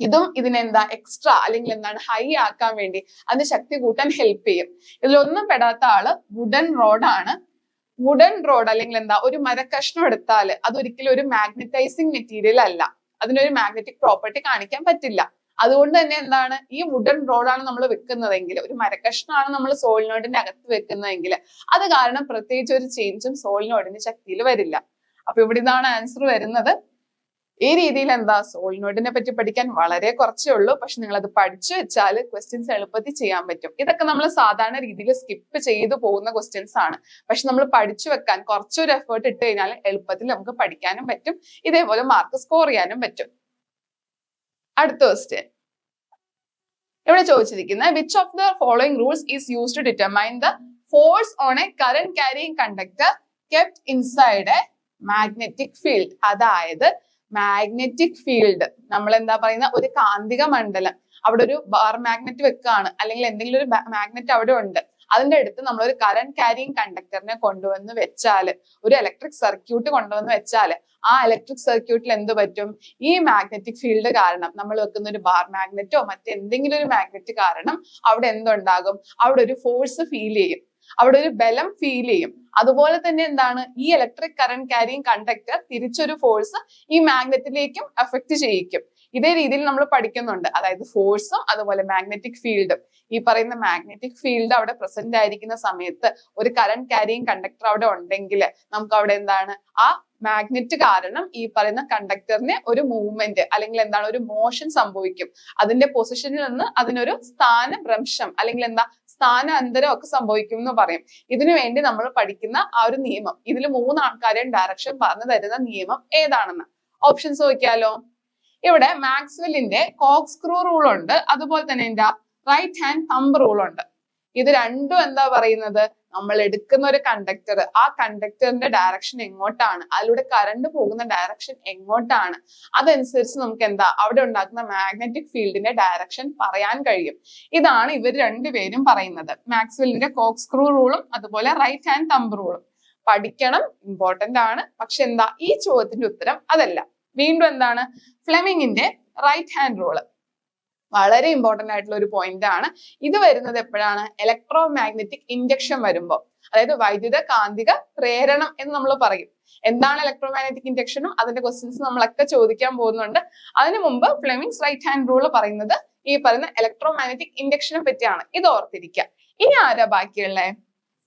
ഇതും ഇതിനെന്താ എക്സ്ട്രാ അല്ലെങ്കിൽ എന്താണ് ഹൈ ആക്കാൻ വേണ്ടി അതിന് ശക്തി കൂട്ടാൻ ഹെൽപ്പ് ചെയ്യും. ഇതിലൊന്നും പെടാത്ത ആൾ വുഡൻ റോഡാണ് വുഡൻ റോഡ് അല്ലെങ്കിൽ എന്താ ഒരു മരക്കഷ്ണം എടുത്താൽ അതൊരിക്കലും ഒരു മാഗ്നറ്റൈസിങ് മെറ്റീരിയൽ അല്ല. അതിനൊരു മാഗ്നറ്റിക് പ്രോപ്പർട്ടി കാണിക്കാൻ പറ്റില്ല. അതുകൊണ്ട് തന്നെ എന്താണ് ഈ വുഡൻ റോഡാണ് നമ്മൾ വെക്കുന്നതെങ്കിൽ ഒരു മരക്കഷ്ണമാണ് നമ്മൾ സോളിനോഡിന്റെ അകത്ത് വെക്കുന്നതെങ്കിൽ അത് കാരണം പ്രത്യേകിച്ച് ഒരു ചേഞ്ചും സോളിനോഡിന്റെ ശക്തിയിൽ വരില്ല. അപ്പൊ ഇവിടെ ഇതാണ് ആൻസർ വരുന്നത്. ഈ രീതിയിൽ എന്താ സോളിനോഡിനെ പറ്റി പഠിക്കാൻ വളരെ കുറച്ചേ ഉള്ളൂ. പക്ഷെ നിങ്ങൾ അത് പഠിച്ചു വെച്ചാൽ ക്വസ്റ്റ്യൻസ് എളുപ്പത്തിൽ ചെയ്യാൻ പറ്റും. ഇതൊക്കെ നമ്മൾ സാധാരണ രീതിയിൽ സ്കിപ്പ് ചെയ്തു പോകുന്ന ക്വസ്റ്റ്യൻസ് ആണ്. പക്ഷെ നമ്മൾ പഠിച്ചു വെക്കാൻ കുറച്ചൊരു എഫേർട്ട് ഇട്ട് കഴിഞ്ഞാൽ എളുപ്പത്തിൽ നമുക്ക് പഠിക്കാനും പറ്റും. ഇതേപോലെ മാർക്ക് സ്കോർ ചെയ്യാനും പറ്റും. അടുത്ത ക്വസ്റ്റ്യൻ ഇവിടെ ചോദിച്ചിരിക്കുന്നത് which of the following rules is use to determine the force on a current carrying conductor kept inside a magnetic field അതായത് മാഗ്നറ്റിക് ഫീൽഡ് നമ്മൾ എന്താ പറയുന്ന ഒരു കാന്തിക മണ്ഡലം. അവിടെ ഒരു ബാർ മാഗ്നറ്റ് വെക്കുകയാണ് അല്ലെങ്കിൽ എന്തെങ്കിലും ഒരു മാഗ്നറ്റ് അവിടെ ഉണ്ട്. അതിന്റെ അടുത്ത് നമ്മൾ ഒരു കറണ്ട് ക്യാരിങ് കണ്ടക്ടറിനെ കൊണ്ടുവന്ന് വെച്ചാൽ ഒരു ഇലക്ട്രിക് സർക്യൂട്ട് കൊണ്ടുവന്ന് വെച്ചാൽ ആ ഇലക്ട്രിക് സർക്യൂട്ടിൽ എന്ത് പറ്റും? ഈ മാഗ്നറ്റിക് ഫീൽഡ് കാരണം നമ്മൾ വെക്കുന്ന ഒരു ബാർ മാഗ്നറ്റോ മറ്റെന്തെങ്കിലും ഒരു മാഗ്നറ്റ് കാരണം അവിടെ എന്തുണ്ടാകും? അവിടെ ഒരു ഫോഴ്സ് ഫീൽ ചെയ്യും. അവിടെ ഒരു ബലം ഫീൽ ചെയ്യും. അതുപോലെ തന്നെ എന്താണ്? ഈ ഇലക്ട്രിക് കറന്റ് ക്യാരിങ് കണ്ടക്ടർ തിരിച്ചൊരു ഫോഴ്സ് ഈ മാഗ്നറ്റിലേക്കും എഫക്ട് ചെയ്യിക്കും. ഇതേ രീതിയിൽ നമ്മൾ പഠിക്കുന്നുണ്ട്. അതായത് ഫോഴ്സും അതുപോലെ മാഗ്നറ്റിക് ഫീൽഡും ഈ പറയുന്ന മാഗ്നറ്റിക് ഫീൽഡ് അവിടെ പ്രസന്റ് ആയിരിക്കുന്ന സമയത്ത് ഒരു കറന്റ് ക്യാരിങ് കണ്ടക്ടർ അവിടെ ഉണ്ടെങ്കിൽ നമുക്ക് അവിടെ എന്താണ്? ആ മാഗ്നറ്റ് കാരണം ഈ പറയുന്ന കണ്ടക്ടറിന് ഒരു മൂവ്മെന്റ് അല്ലെങ്കിൽ എന്താണ്? ഒരു മോഷൻ സംഭവിക്കും. അതിന്റെ പൊസിഷനിൽ നിന്ന് അതിനൊരു സ്ഥാനഭ്രംശം അല്ലെങ്കിൽ എന്താ? സ്ഥാനാന്തരം ഒക്കെ സംഭവിക്കും എന്ന് പറയും. ഇതിനു വേണ്ടി നമ്മൾ പഠിക്കുന്ന ആ ഒരു നിയമം. ഇതിൽ മൂന്ന് ആൾക്കാരെയും ഡയറക്ഷൻ പറഞ്ഞു തരുന്ന നിയമം ഏതാണെന്ന്? ഓപ്ഷൻസ് നോക്കിയാലോ ഇവിടെ മാക്സ്വെല്ലിന്റെ കോക്സ്ക്രൂ റൂൾ ഉണ്ട്. അതുപോലെ തന്നെ എന്താ? റൈറ്റ് ഹാൻഡ് തമ്പ് റൂൾ ഉണ്ട്. ഇത് രണ്ടും എന്താ പറയുന്നത്? നമ്മൾ എടുക്കുന്ന ഒരു കണ്ടക്ടർ ആ കണ്ടക്ടറിന്റെ ഡയറക്ഷൻ എങ്ങോട്ടാണ്? അതിലൂടെ കറണ്ട് പോകുന്ന ഡയറക്ഷൻ എങ്ങോട്ടാണ്? അതനുസരിച്ച് നമുക്ക് എന്താ? അവിടെ ഉണ്ടാക്കുന്ന മാഗ്നറ്റിക് ഫീൽഡിന്റെ ഡയറക്ഷൻ പറയാൻ കഴിയും. ഇതാണ് ഇവർ രണ്ടുപേരും പറയുന്നത്. മാക്സ്വെല്ലിന്റെ കോക്സ്ക്രൂ റൂളും അതുപോലെ റൈറ്റ് ഹാൻഡ് തമ്പ് റൂളും പഠിക്കണം ഇമ്പോർട്ടന്റ് ആണ്. പക്ഷെ എന്താ? ഈ ചോദ്യത്തിന്റെ ഉത്തരം അതല്ല. വീണ്ടും എന്താണ്? ഫ്ലെമിങ്ങിന്റെ റൈറ്റ് ഹാൻഡ് റൂൾ വളരെ ഇമ്പോർട്ടന്റ് ആയിട്ടുള്ള ഒരു പോയിന്റ് ആണ്. ഇത് വരുന്നത് എപ്പോഴാണ്? ഇലക്ട്രോ മാഗ്നറ്റിക് ഇൻഡക്ഷൻ വരുമ്പോൾ അതായത് വൈദ്യുത കാന്തിക പ്രേരണം എന്ന് നമ്മൾ പറയും. എന്താണ് ഇലക്ട്രോ മാഗ്നറ്റിക് ഇൻഡക്ഷനും അതിന്റെ ക്വസ്റ്റ്യൻസ് നമ്മളൊക്കെ ചോദിക്കാൻ പോകുന്നുണ്ട്. അതിനു മുമ്പ് ഫ്ലെമിങ്സ് റൈറ്റ് ഹാൻഡ് റൂൾ പറയുന്നത് ഈ പറയുന്ന ഇലക്ട്രോ മാഗ്നറ്റിക് ഇൻഡക്ഷനെ പറ്റിയാണ്. ഇത് ഓർത്തിരിക്കുക ഇനി ആരാ ബാക്കിയുള്ളേ?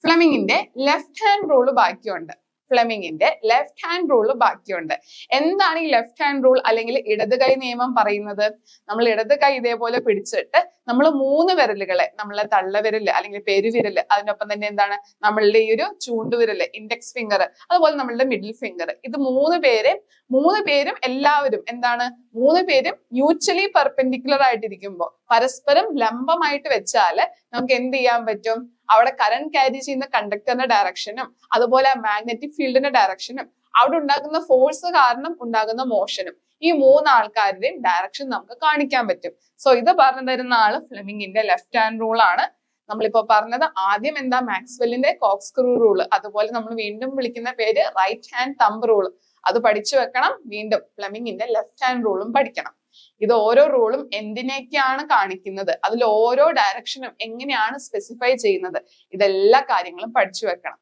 ഫ്ലെമിങ്ങിന്റെ ലെഫ്റ്റ് ഹാൻഡ് റൂൾ ബാക്കിയുണ്ട്. ഫ്ലെമിങ്ങിന്റെ ലെഫ്റ്റ് ഹാൻഡ് റൂൾ ബാക്കിയുണ്ട്. എന്താണ് ഈ ലെഫ്റ്റ് ഹാൻഡ് റൂൾ അല്ലെങ്കിൽ ഇടത് കൈ നിയമം പറയുന്നത്? നമ്മൾ ഇടത് കൈ ഇതേപോലെ പിടിച്ചിട്ട് നമ്മൾ മൂന്ന് വിരലുകളെ നമ്മളെ തള്ളവിരൽ അല്ലെങ്കിൽ പെരുവിരൽ അതിനൊപ്പം തന്നെ എന്താണ്? നമ്മളുടെ ഈ ഒരു ചൂണ്ടുവിരൽ ഇൻഡെക്സ് ഫിംഗർ അതുപോലെ നമ്മളുടെ മിഡിൽ ഫിംഗർ ഇത് മൂന്ന് പേരെ മൂന്ന് പേരും എല്ലാവരും എന്താണ്? മൂന്ന് പേരും മ്യൂച്വലി പെർപെൻഡിക്കുലർ ആയിട്ടിരിക്കുമ്പോൾ പരസ്പരം ലംബമായിട്ട് വെച്ചാൽ നമുക്ക് എന്ത് ചെയ്യാൻ പറ്റും? അവിടെ കറണ്ട് ക്യാരി ചെയ്യുന്ന കണ്ടക്ടറിന്റെ ഡയറക്ഷനും അതുപോലെ മാഗ്നറ്റിക് ഫീൽഡിന്റെ ഡയറക്ഷനും അവിടെ ഉണ്ടാകുന്ന ഫോഴ്സ് കാരണം ഉണ്ടാകുന്ന മോഷനും ഈ മൂന്ന് ആൾക്കാരുടെയും ഡയറക്ഷൻ നമുക്ക് കാണിക്കാൻ പറ്റും. സോ ഇത് പറഞ്ഞു തരുന്ന ആൾ ഫ്ലെമിങ്ങിന്റെ ലെഫ്റ്റ് ഹാൻഡ് റൂൾ ആണ്. നമ്മളിപ്പോ പറഞ്ഞത് ആദ്യം എന്താ മാക്സ്വെല്ലിന്റെ കോക്സ്ക്രൂ റൂൾ അതുപോലെ നമ്മൾ വീണ്ടും വിളിക്കുന്ന പേര് റൈറ്റ് ഹാൻഡ് തമ്പ് റൂൾ അത് പഠിച്ചു വെക്കണം വീണ്ടും ഫ്ലെമിങ്ങിന്റെ ലെഫ്റ്റ് ഹാൻഡ് റൂളും പഠിക്കണം. ഇത് ഓരോ റൂളും എന്തിനേക്കാണ് കാണിക്കുന്നത്? അതിൽ ഓരോ ഡയറക്ഷനും എങ്ങനെയാണ് സ്പെസിഫൈ ചെയ്യുന്നത്? ഇതെല്ലാ കാര്യങ്ങളും പഠിച്ചു വെക്കണം.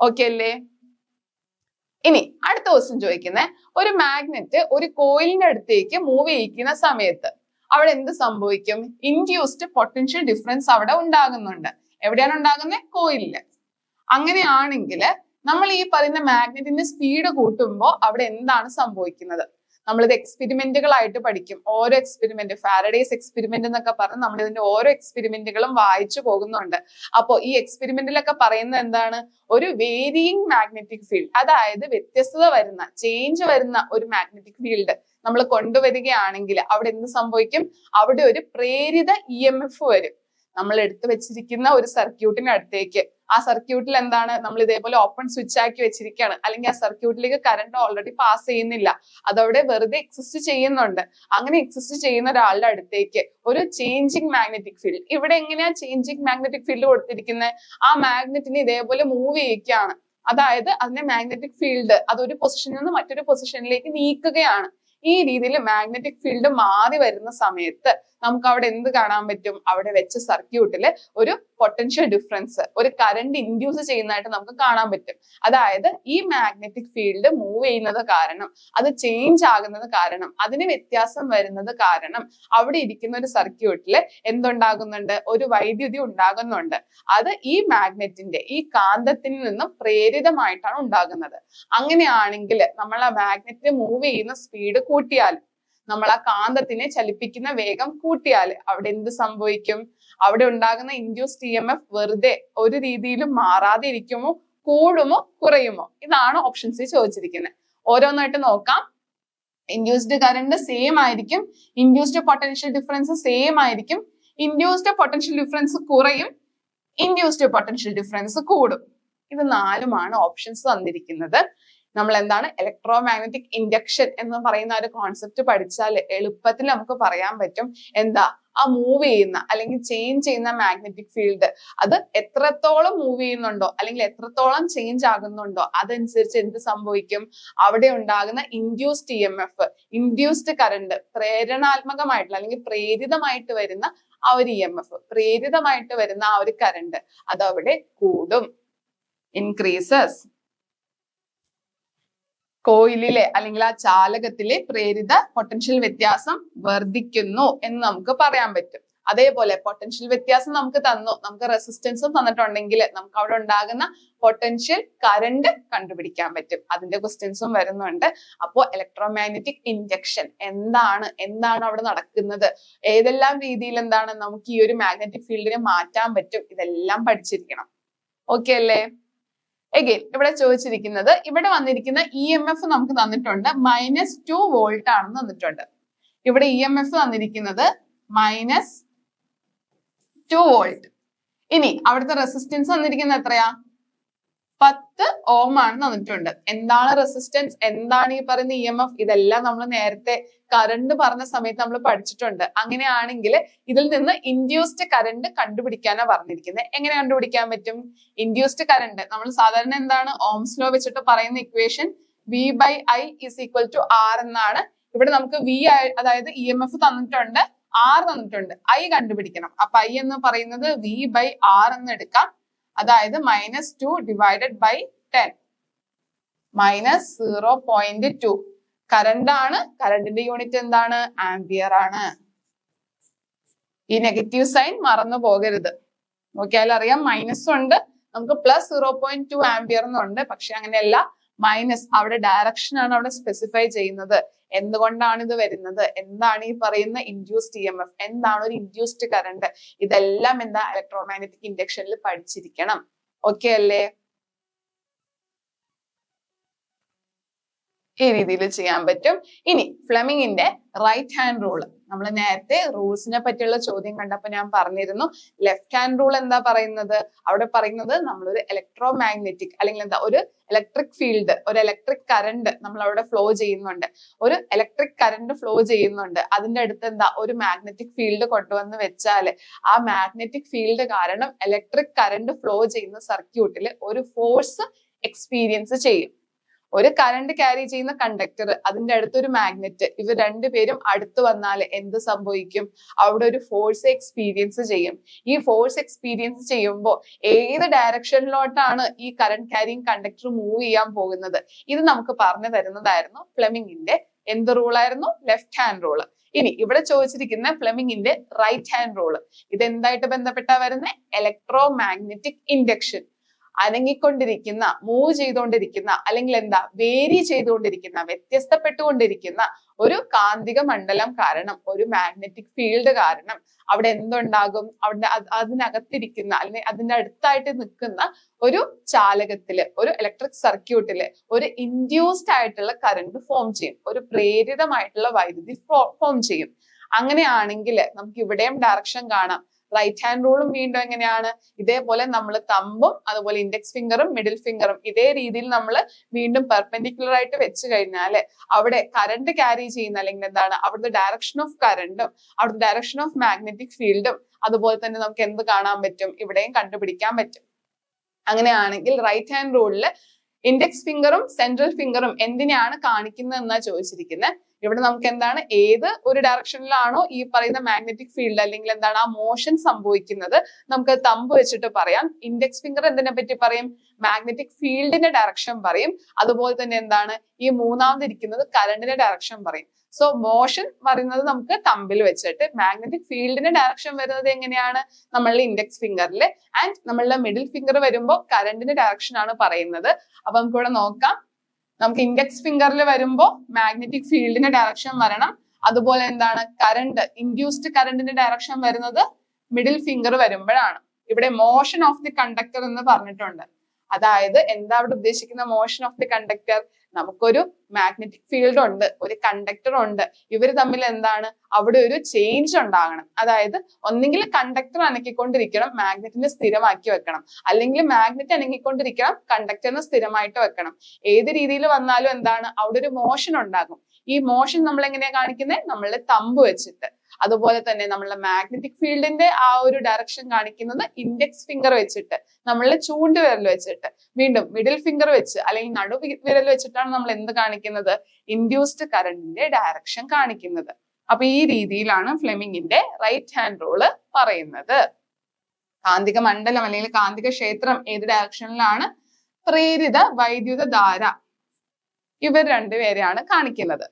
ഓക്കെ അല്ലേ? ഇനി അടുത്ത ദിവസം ചോദിക്കുന്നത് ഒരു മാഗ്നറ്റ് ഒരു കോയിലിന്റെ അടുത്തേക്ക് മൂവ് ചെയ്യിക്കുന്ന സമയത്ത് അവിടെ എന്ത് സംഭവിക്കും? ഇൻഡ്യൂസ്ഡ് പൊട്ടൻഷ്യൽ ഡിഫറൻസ് അവിടെ ഉണ്ടാകുന്നുണ്ട്. എവിടെയാണ് ഉണ്ടാകുന്നത് കോയിലിൽ അങ്ങനെയാണെങ്കിൽ നമ്മൾ ഈ പറയുന്ന മാഗ്നറ്റിന്റെ സ്പീഡ് കൂട്ടുമ്പോൾ അവിടെ എന്താണ് സംഭവിക്കുന്നത്? നമ്മളിത് എക്സ്പെരിമെന്റുകളായിട്ട് പഠിക്കും. ഓരോ എക്സ്പെരിമെന്റ് ഫാരഡേസ് എക്സ്പെരിമെന്റ് എന്നൊക്കെ പറഞ്ഞ് നമ്മൾ ഇതിന്റെ ഓരോ എക്സ്പെരിമെന്റുകളും വായിച്ചു പോകുന്നുണ്ട്. അപ്പോൾ ഈ എക്സ്പെരിമെന്റിലൊക്കെ പറയുന്നത് എന്താണ്? ഒരു വേരിയിങ് മാഗ്നറ്റിക് ഫീൽഡ് അതായത് വ്യത്യസ്തത വരുന്ന ചേഞ്ച് വരുന്ന ഒരു മാഗ്നറ്റിക് ഫീൽഡ് നമ്മൾ കൊണ്ടുവരികയാണെങ്കിൽ അവിടെ എന്ത് സംഭവിക്കും? അവിടെ ഒരു പ്രേരിത ഇ എം എഫ് വരും. നമ്മൾ എടുത്തു വെച്ചിരിക്കുന്ന ഒരു സർക്യൂട്ടിനടുത്തേക്ക് ആ സർക്യൂട്ടിൽ എന്താണ്? നമ്മൾ ഇതേപോലെ ഓപ്പൺ സ്വിച്ച് ആക്കി വെച്ചിരിക്കുകയാണ്. അല്ലെങ്കിൽ ആ സർക്യൂട്ടിലേക്ക് കറണ്ട് ഓൾറെഡി പാസ് ചെയ്യുന്നില്ല. അതവിടെ വെറുതെ എക്സിസ്റ്റ് ചെയ്യുന്നുണ്ട്. അങ്ങനെ എക്സിസ്റ്റ് ചെയ്യുന്ന ഒരാളുടെ അടുത്തേക്ക് ഒരു ചേഞ്ചിങ് മാഗ്നറ്റിക് ഫീൽഡ് ഇവിടെ എങ്ങനെയാ ചേഞ്ചിങ് മാഗ്നറ്റിക് ഫീൽഡ് കൊടുത്തിരിക്കുന്നത് ആ മാഗ്നറ്റിനെ ഇതേപോലെ മൂവ് ചെയ്യിക്കുകയാണ് അതായത് അതിന്റെ മാഗ്നറ്റിക് ഫീൽഡ് അതൊരു പൊസിഷനിൽ നിന്ന് മറ്റൊരു പൊസിഷനിലേക്ക് നീക്കുകയാണ്. ഈ രീതിയിൽ മാഗ്നറ്റിക് ഫീൽഡ് മാറി വരുന്ന സമയത്ത് നമുക്ക് അവിടെ എന്ത് കാണാൻ പറ്റും? അവിടെ വെച്ച സർക്യൂട്ടിൽ ഒരു പൊട്ടൻഷ്യൽ ഡിഫറൻസ് ഒരു കറണ്ട് ഇൻഡ്യൂസ് ചെയ്യുന്നതായിട്ട് നമുക്ക് കാണാൻ പറ്റും. അതായത് ഈ മാഗ്നറ്റിക് ഫീൽഡ് മൂവ് ചെയ്യുന്നത് കാരണം അത് ചേഞ്ച് ആകുന്നത് കാരണം അതിന് വ്യത്യാസം വരുന്നത് കാരണം അവിടെ ഇരിക്കുന്ന ഒരു സർക്യൂട്ടിൽ എന്തുണ്ടാകുന്നുണ്ട്? ഒരു വൈദ്യുതി ഉണ്ടാകുന്നുണ്ട്. അത് ഈ മാഗ്നറ്റിന്റെ ഈ കാന്തത്തിൽ നിന്നും പ്രേരിതമായിട്ടാണ് ഉണ്ടാകുന്നത്. അങ്ങനെയാണെങ്കിൽ നമ്മൾ ആ മാഗ്നറ്റിന് മൂവ് ചെയ്യുന്ന സ്പീഡ് കൂട്ടിയാൽ നമ്മൾ ആ കാന്തത്തിനെ ചലിപ്പിക്കുന്ന വേഗം കൂട്ടിയാൽ അവിടെ എന്ത് സംഭവിക്കും? അവിടെ ഉണ്ടാകുന്ന ഇൻഡ്യൂസ് ടി എം എഫ് വെറുതെ ഒരു രീതിയിലും മാറാതെ ഇരിക്കുമോ? കൂടുമോ? കുറയുമോ? ഇതാണ് ഓപ്ഷൻ സി ചോദിച്ചിരിക്കുന്നത് ഓരോന്നായിട്ട് നോക്കാം. ഇൻഡ്യൂസ്ഡ് കറണ്ട് സെയിം ആയിരിക്കും. ഇൻഡ്യൂസ്ഡ് പൊട്ടൻഷ്യൽ ഡിഫറൻസ് സെയിം ആയിരിക്കും. ഇൻഡ്യൂസ്ഡ് പൊട്ടൻഷ്യൽ ഡിഫറൻസ് കുറയും. ഇൻഡ്യൂസ്ഡ് പൊട്ടൻഷ്യൽ ഡിഫറൻസ് കൂടും. ഇത് നാലുമാണ് ഓപ്ഷൻസ് തന്നിരിക്കുന്നത്. നമ്മൾ എന്താണ്? ഇലക്ട്രോ മാഗ്നറ്റിക് ഇൻഡക്ഷൻ എന്ന് പറയുന്ന ഒരു കോൺസെപ്റ്റ് പഠിച്ചാൽ എളുപ്പത്തിൽ നമുക്ക് പറയാൻ പറ്റും. എന്താ? ആ മൂവ് ചെയ്യുന്ന അല്ലെങ്കിൽ ചേഞ്ച് ചെയ്യുന്ന മാഗ്നറ്റിക് ഫീൽഡ് അത് എത്രത്തോളം മൂവ് ചെയ്യുന്നുണ്ടോ അല്ലെങ്കിൽ എത്രത്തോളം ചേഞ്ച് ആകുന്നുണ്ടോ അതനുസരിച്ച് എന്ത് സംഭവിക്കും? അവിടെ ഉണ്ടാകുന്ന induced E M F induced current പ്രേരണാത്മകമായിട്ടുള്ള അല്ലെങ്കിൽ പ്രേരിതമായിട്ട് വരുന്ന ആ ഒരു ഇ എം എഫ് പ്രേരിതമായിട്ട് വരുന്ന ആ ഒരു കറണ്ട് അതവിടെ കൂടും. ഇൻക്രീസസ് കോയിലിലെ അല്ലെങ്കിൽ ആ ചാലകത്തിലെ പ്രേരിത പൊട്ടൻഷ്യൽ വ്യത്യാസം വർദ്ധിക്കുന്നു എന്ന് നമുക്ക് പറയാൻ പറ്റും. അതേപോലെ പൊട്ടൻഷ്യൽ വ്യത്യാസം നമുക്ക് തന്നു നമുക്ക് റെസിസ്റ്റൻസും തന്നിട്ടുണ്ടെങ്കിൽ നമുക്ക് അവിടെ ഉണ്ടാകുന്ന പൊട്ടൻഷ്യൽ കറണ്ട് കണ്ടുപിടിക്കാൻ പറ്റും. അതിന്റെ ക്വസ്റ്റ്യൻസും വരുന്നുണ്ട്. അപ്പോൾ ഇലക്ട്രോമാഗ്നറ്റിക് ഇൻജക്ഷൻ എന്താണ്? എന്താണ് അവിടെ നടക്കുന്നത്? ഏതെല്ലാം രീതിയിൽ എന്താണ് നമുക്ക് ഈ ഒരു മാഗ്നറ്റിക് ഫീൽഡിനെ മാറ്റാൻ പറ്റും? ഇതെല്ലാം പഠിച്ചിരിക്കണം. ഓക്കെ അല്ലേ? എഗെയിൻ ഇവിടെ ചോദിച്ചിരിക്കുന്നത് ഇവിടെ വന്നിരിക്കുന്ന ഇ എം എഫ് നമുക്ക് തന്നിട്ടുണ്ട് മൈനസ് ടു വോൾട്ട് ആണെന്ന് തന്നിട്ടുണ്ട്. ഇവിടെ ഇ എം എഫ് തന്നിരിക്കുന്നത് മൈനസ് ടു വോൾട്ട് ഇനി അവിടുത്തെ റെസിസ്റ്റൻസ് തന്നിരിക്കുന്നത് എത്രയാ? പത്ത് ഓം ആണ് തന്നിട്ടുണ്ട്. എന്താണ് റെസിസ്റ്റൻസ് എന്താണ് ഈ പറയുന്ന ഇ എം എഫ് ഇതെല്ലാം നമ്മൾ നേരത്തെ കറണ്ട് പറഞ്ഞ സമയത്ത് നമ്മൾ പഠിച്ചിട്ടുണ്ട്. അങ്ങനെയാണെങ്കിൽ ഇതിൽ നിന്ന് ഇൻഡ്യൂസ്ഡ് കറണ്ട് കണ്ടുപിടിക്കാനാണ് പറഞ്ഞിരിക്കുന്നത് എങ്ങനെ കണ്ടുപിടിക്കാൻ പറ്റും? ഇൻഡ്യൂസ്ഡ് കറണ്ട് നമ്മൾ സാധാരണ എന്താണ് ഓംസ് ലോ വെച്ചിട്ട് പറയുന്ന equation V by I is equal to R എന്നാണ്. ഇവിടെ നമുക്ക് വി അതായത് ഇ എം എഫ് തന്നിട്ടുണ്ട് ആർ തന്നിട്ടുണ്ട്. ഐ കണ്ടുപിടിക്കണം. അപ്പൊ ഐ എന്ന് പറയുന്നത് വി ബൈ ആർ എന്ന് എടുക്കാം. അതായത് minus two divided by ten minus zero point two current ആണ്. കറണ്ടിന്റെ യൂണിറ്റ് എന്താണ്? ആംബിയർ ആണ്. ഈ നെഗറ്റീവ് സൈൻ മറന്നു പോകരുത്. നോക്കിയാൽ അറിയാം മൈനസ് ഉണ്ട്. നമുക്ക് plus zero point two ampere എന്നുണ്ട് പക്ഷെ അങ്ങനെയല്ല. മൈനസ് അവിടെ ഡയറക്ഷൻ ആണ് അവിടെ സ്പെസിഫൈ ചെയ്യുന്നത്. എന്തുകൊണ്ടാണ് ഇത് വരുന്നത്? എന്താണ് ഈ പറയുന്ന ഇൻഡ്യൂസ്ഡ് ഇ എം എഫ് എന്താണ് ഒരു ഇൻഡ്യൂസ്ഡ് കറണ്ട് ഇതെല്ലാം എന്താ ഇലക്ട്രോമാഗ്നറ്റിക് ഇൻഡക്ഷനിൽ പഠിച്ചിരിക്കണം. ഓക്കെ അല്ലേ? ഈ രീതിയിൽ ചെയ്യാൻ പറ്റും. ഇനി ഫ്ലെമിങ്ങിന്റെ റൈറ്റ് ഹാൻഡ് റൂൾ നമ്മൾ നേരത്തെ റൂൾസിനെ പറ്റിയുള്ള ചോദ്യം കണ്ടപ്പോൾ ഞാൻ പറഞ്ഞിരുന്നു. ലെഫ്റ്റ് ഹാൻഡ് റൂൾ എന്താ പറയുന്നത്? അവിടെ പറയുന്നത് നമ്മളൊരു ഇലക്ട്രോ മാഗ്നറ്റിക് അല്ലെങ്കിൽ എന്താ ഒരു ഇലക്ട്രിക് ഫീൽഡ് ഒരു ഇലക്ട്രിക് കറണ്ട് നമ്മൾ അവിടെ ഫ്ലോ ചെയ്യുന്നുണ്ട്. ഒരു ഇലക്ട്രിക് കറണ്ട് ഫ്ലോ ചെയ്യുന്നുണ്ട്. അതിന്റെ അടുത്ത് എന്താ? ഒരു മാഗ്നറ്റിക് ഫീൽഡ് കൊണ്ടുവന്ന് വെച്ചാൽ ആ മാഗ്നറ്റിക് ഫീൽഡ് കാരണം ഇലക്ട്രിക് കറണ്ട് ഫ്ലോ ചെയ്യുന്ന സർക്യൂട്ടിൽ ഒരു ഫോഴ്സ് എക്സ്പീരിയൻസ് ചെയ്യും. ഒരു കറണ്ട് ക്യാരി ചെയ്യുന്ന കണ്ടക്ടർ അതിന്റെ അടുത്തൊരു മാഗ്നറ്റ് ഇവർ രണ്ടുപേരും അടുത്ത് വന്നാൽ എന്ത് സംഭവിക്കും? അവിടെ ഒരു ഫോഴ്സ് എക്സ്പീരിയൻസ് ചെയ്യും. ഈ ഫോഴ്സ് എക്സ്പീരിയൻസ് ചെയ്യുമ്പോൾ ഏത് ഡയറക്ഷനിലോട്ടാണ് ഈ കറണ്ട് ക്യാരിങ് കണ്ടക്ടർ മൂവ് ചെയ്യാൻ പോകുന്നത്? ഇത് നമുക്ക് പറഞ്ഞു തരുന്നതായിരുന്നു ഫ്ലെമിങ്ങിന്റെ എന്ത് റൂളായിരുന്നു ലെഫ്റ്റ് ഹാൻഡ് റൂൾ ഇനി ഇവിടെ ചോദിച്ചിരിക്കുന്ന ഫ്ലെമിങ്ങിന്റെ റൈറ്റ് ഹാൻഡ് റൂൾ ഇത് എന്തായിട്ട് ബന്ധപ്പെട്ടാ വരുന്നത് ഇലക്ട്രോ മാഗ്നറ്റിക് ഇൻഡക്ഷൻ അനങ്ങിക്കൊണ്ടിരിക്കുന്ന മൂവ് ചെയ്തുകൊണ്ടിരിക്കുന്ന അല്ലെങ്കിൽ എന്താ വേരി ചെയ്തുകൊണ്ടിരിക്കുന്ന വ്യത്യസ്തപ്പെട്ടുകൊണ്ടിരിക്കുന്ന ഒരു കാന്തിക മണ്ഡലം കാരണം ഒരു മാഗ്നറ്റിക് ഫീൽഡ് കാരണം അവിടെ എന്തുണ്ടാകും? അവിടെ അതിനകത്തിരിക്കുന്ന അല്ലെങ്കിൽ അതിന്റെ അടുത്തായിട്ട് നിൽക്കുന്ന ഒരു ചാലകത്തിൽ ഒരു ഇലക്ട്രിക് സർക്യൂട്ടിൽ ഒരു ഇൻഡ്യൂസ്ഡ് ആയിട്ടുള്ള കറണ്ട് ഫോം ചെയ്യും. ഒരു പ്രേരിതമായിട്ടുള്ള വൈദ്യുതി ഫോം ചെയ്യും. അങ്ങനെയാണെങ്കിൽ നമുക്ക് ഇവിടെയും ഡയറക്ഷൻ കാണാം. റൈറ്റ് ഹാൻഡ് റൂളും വീണ്ടും എങ്ങനെയാണ്? ഇതേപോലെ നമ്മൾ തമ്പും അതുപോലെ ഇൻഡെക്സ് ഫിംഗറും മിഡിൽ ഫിംഗറും ഇതേ രീതിയിൽ നമ്മൾ വീണ്ടും പെർപെൻഡിക്കുലർ ആയിട്ട് വെച്ച് കഴിഞ്ഞാൽ അവിടെ കറണ്ട് ക്യാരി ചെയ്യുന്ന അല്ലെങ്കിൽ എന്താണ്? അവിടുത്തെ ഡയറക്ഷൻ ഓഫ് കറണ്ടും അവിടുത്തെ ഡയറക്ഷൻ ഓഫ് മാഗ്നറ്റിക് ഫീൽഡും അതുപോലെ തന്നെ നമുക്ക് എന്ത് കാണാൻ പറ്റും? ഇവിടെയും കണ്ടുപിടിക്കാൻ പറ്റും. അങ്ങനെയാണെങ്കിൽ റൈറ്റ് ഹാൻഡ് റൂളിൽ ഇൻഡെക്സ് ഫിംഗറും സെൻട്രൽ ഫിംഗറും എന്തിനെയാണ് കാണിക്കുന്നത് എന്നാ ചോദിച്ചിരിക്കുന്നത് ഇവിടെ നമുക്ക് എന്താണ്? ഏത് ഒരു ഡയറക്ഷനിലാണോ ഈ പറയുന്ന മാഗ്നറ്റിക് ഫീൽഡ് അല്ലെങ്കിൽ എന്താണ് ആ മോഷൻ സംഭവിക്കുന്നത് നമുക്ക് തമ്പ് വെച്ചിട്ട് പറയാം. ഇൻഡെക്സ് ഫിംഗർ എന്തിനെ പറ്റി പറയും? മാഗ്നറ്റിക് ഫീൽഡിന്റെ ഡയറക്ഷൻ പറയും. അതുപോലെ തന്നെ എന്താണ്? ഈ മൂന്നാമത് ഇരിക്കുന്നത് കറണ്ടിന്റെ ഡയറക്ഷൻ പറയും. സോ മോഷൻ പറയുന്നത് നമുക്ക് തമ്പിൽ വെച്ചിട്ട് മാഗ്നറ്റിക് ഫീൽഡിന്റെ ഡയറക്ഷൻ വരുന്നത് എങ്ങനെയാണ്? നമ്മളുടെ ഇൻഡെക്സ് ഫിംഗറിൽ ആൻഡ് നമ്മളുടെ മിഡിൽ ഫിംഗർ വരുമ്പോൾ കറണ്ടിന്റെ ഡയറക്ഷൻ ആണ് പറയുന്നത്. അപ്പൊ നമുക്കിവിടെ നോക്കാം. നമുക്ക് ഇൻഡെക്സ് ഫിംഗറിൽ വരുമ്പോൾ മാഗ്നറ്റിക് ഫീൽഡിന്റെ ഡയറക്ഷൻ വരണം. അതുപോലെ എന്താണ്? കറണ്ട് ഇൻഡ്യൂസ്ഡ് കറണ്ടിന്റെ ഡയറക്ഷൻ വരുന്നത് മിഡിൽ ഫിംഗർ വരുമ്പോഴാണ്. ഇവിടെ മോഷൻ ഓഫ് ദി കണ്ടക്ടർ എന്ന് പറഞ്ഞിട്ടുണ്ട്. അതായത് എന്താ അവിടെ ഉദ്ദേശിക്കുന്ന മോഷൻ ഓഫ് ദി കണ്ടക്ടർ നമുക്കൊരു മാഗ്നറ്റിക് ഫീൽഡ് ഉണ്ട് ഒരു കണ്ടക്ടർ ഉണ്ട്. ഇവർ തമ്മിൽ എന്താണ്? അവിടെ ഒരു ചേഞ്ച് ഉണ്ടാകണം. അതായത് ഒന്നെങ്കിൽ കണ്ടക്ടർ അനക്കിക്കൊണ്ടിരിക്കണം മാഗ്നറ്റിനെ സ്ഥിരമാക്കി വെക്കണം. അല്ലെങ്കിൽ മാഗ്നറ്റ് അനങ്ങിക്കൊണ്ടിരിക്കണം കണ്ടക്ടറിനെ സ്ഥിരമായിട്ട് വെക്കണം. ഏത് രീതിയിൽ വന്നാലും എന്താണ്? അവിടെ ഒരു മോഷൻ ഉണ്ടാകും. ഈ മോഷൻ നമ്മൾ എങ്ങനെയാ കാണിക്കുന്നത് നമ്മളുടെ തമ്പ് വെച്ചിട്ട്. അതുപോലെ തന്നെ നമ്മളുടെ മാഗ്നറ്റിക് ഫീൽഡിന്റെ ആ ഒരു ഡയറക്ഷൻ കാണിക്കുന്നത് ഇൻഡെക്സ് ഫിംഗർ വെച്ചിട്ട് നമ്മളുടെ ചൂണ്ടുവിരൽ വെച്ചിട്ട്. വീണ്ടും മിഡിൽ ഫിംഗർ വെച്ച് അല്ലെങ്കിൽ നടു വിരൽ വെച്ചിട്ടാണ് നമ്മൾ എന്ത് കാണിക്കുന്നത്? ഇൻഡ്യൂസ്ഡ് കറണ്ടിന്റെ ഡയറക്ഷൻ കാണിക്കുന്നത്. അപ്പൊ ഈ രീതിയിലാണ് ഫ്ലെമിങ്ങിന്റെ റൈറ്റ് ഹാൻഡ് റൂൾ പറയുന്നത്. കാന്തിക മണ്ഡലം അല്ലെങ്കിൽ കാന്തിക ക്ഷേത്രം ഏത് ഡയറക്ഷനിലാണ് പ്രേരിത വൈദ്യുതധാര. ഇവർ രണ്ടുപേരെയാണ് കാണിക്കുന്നത്.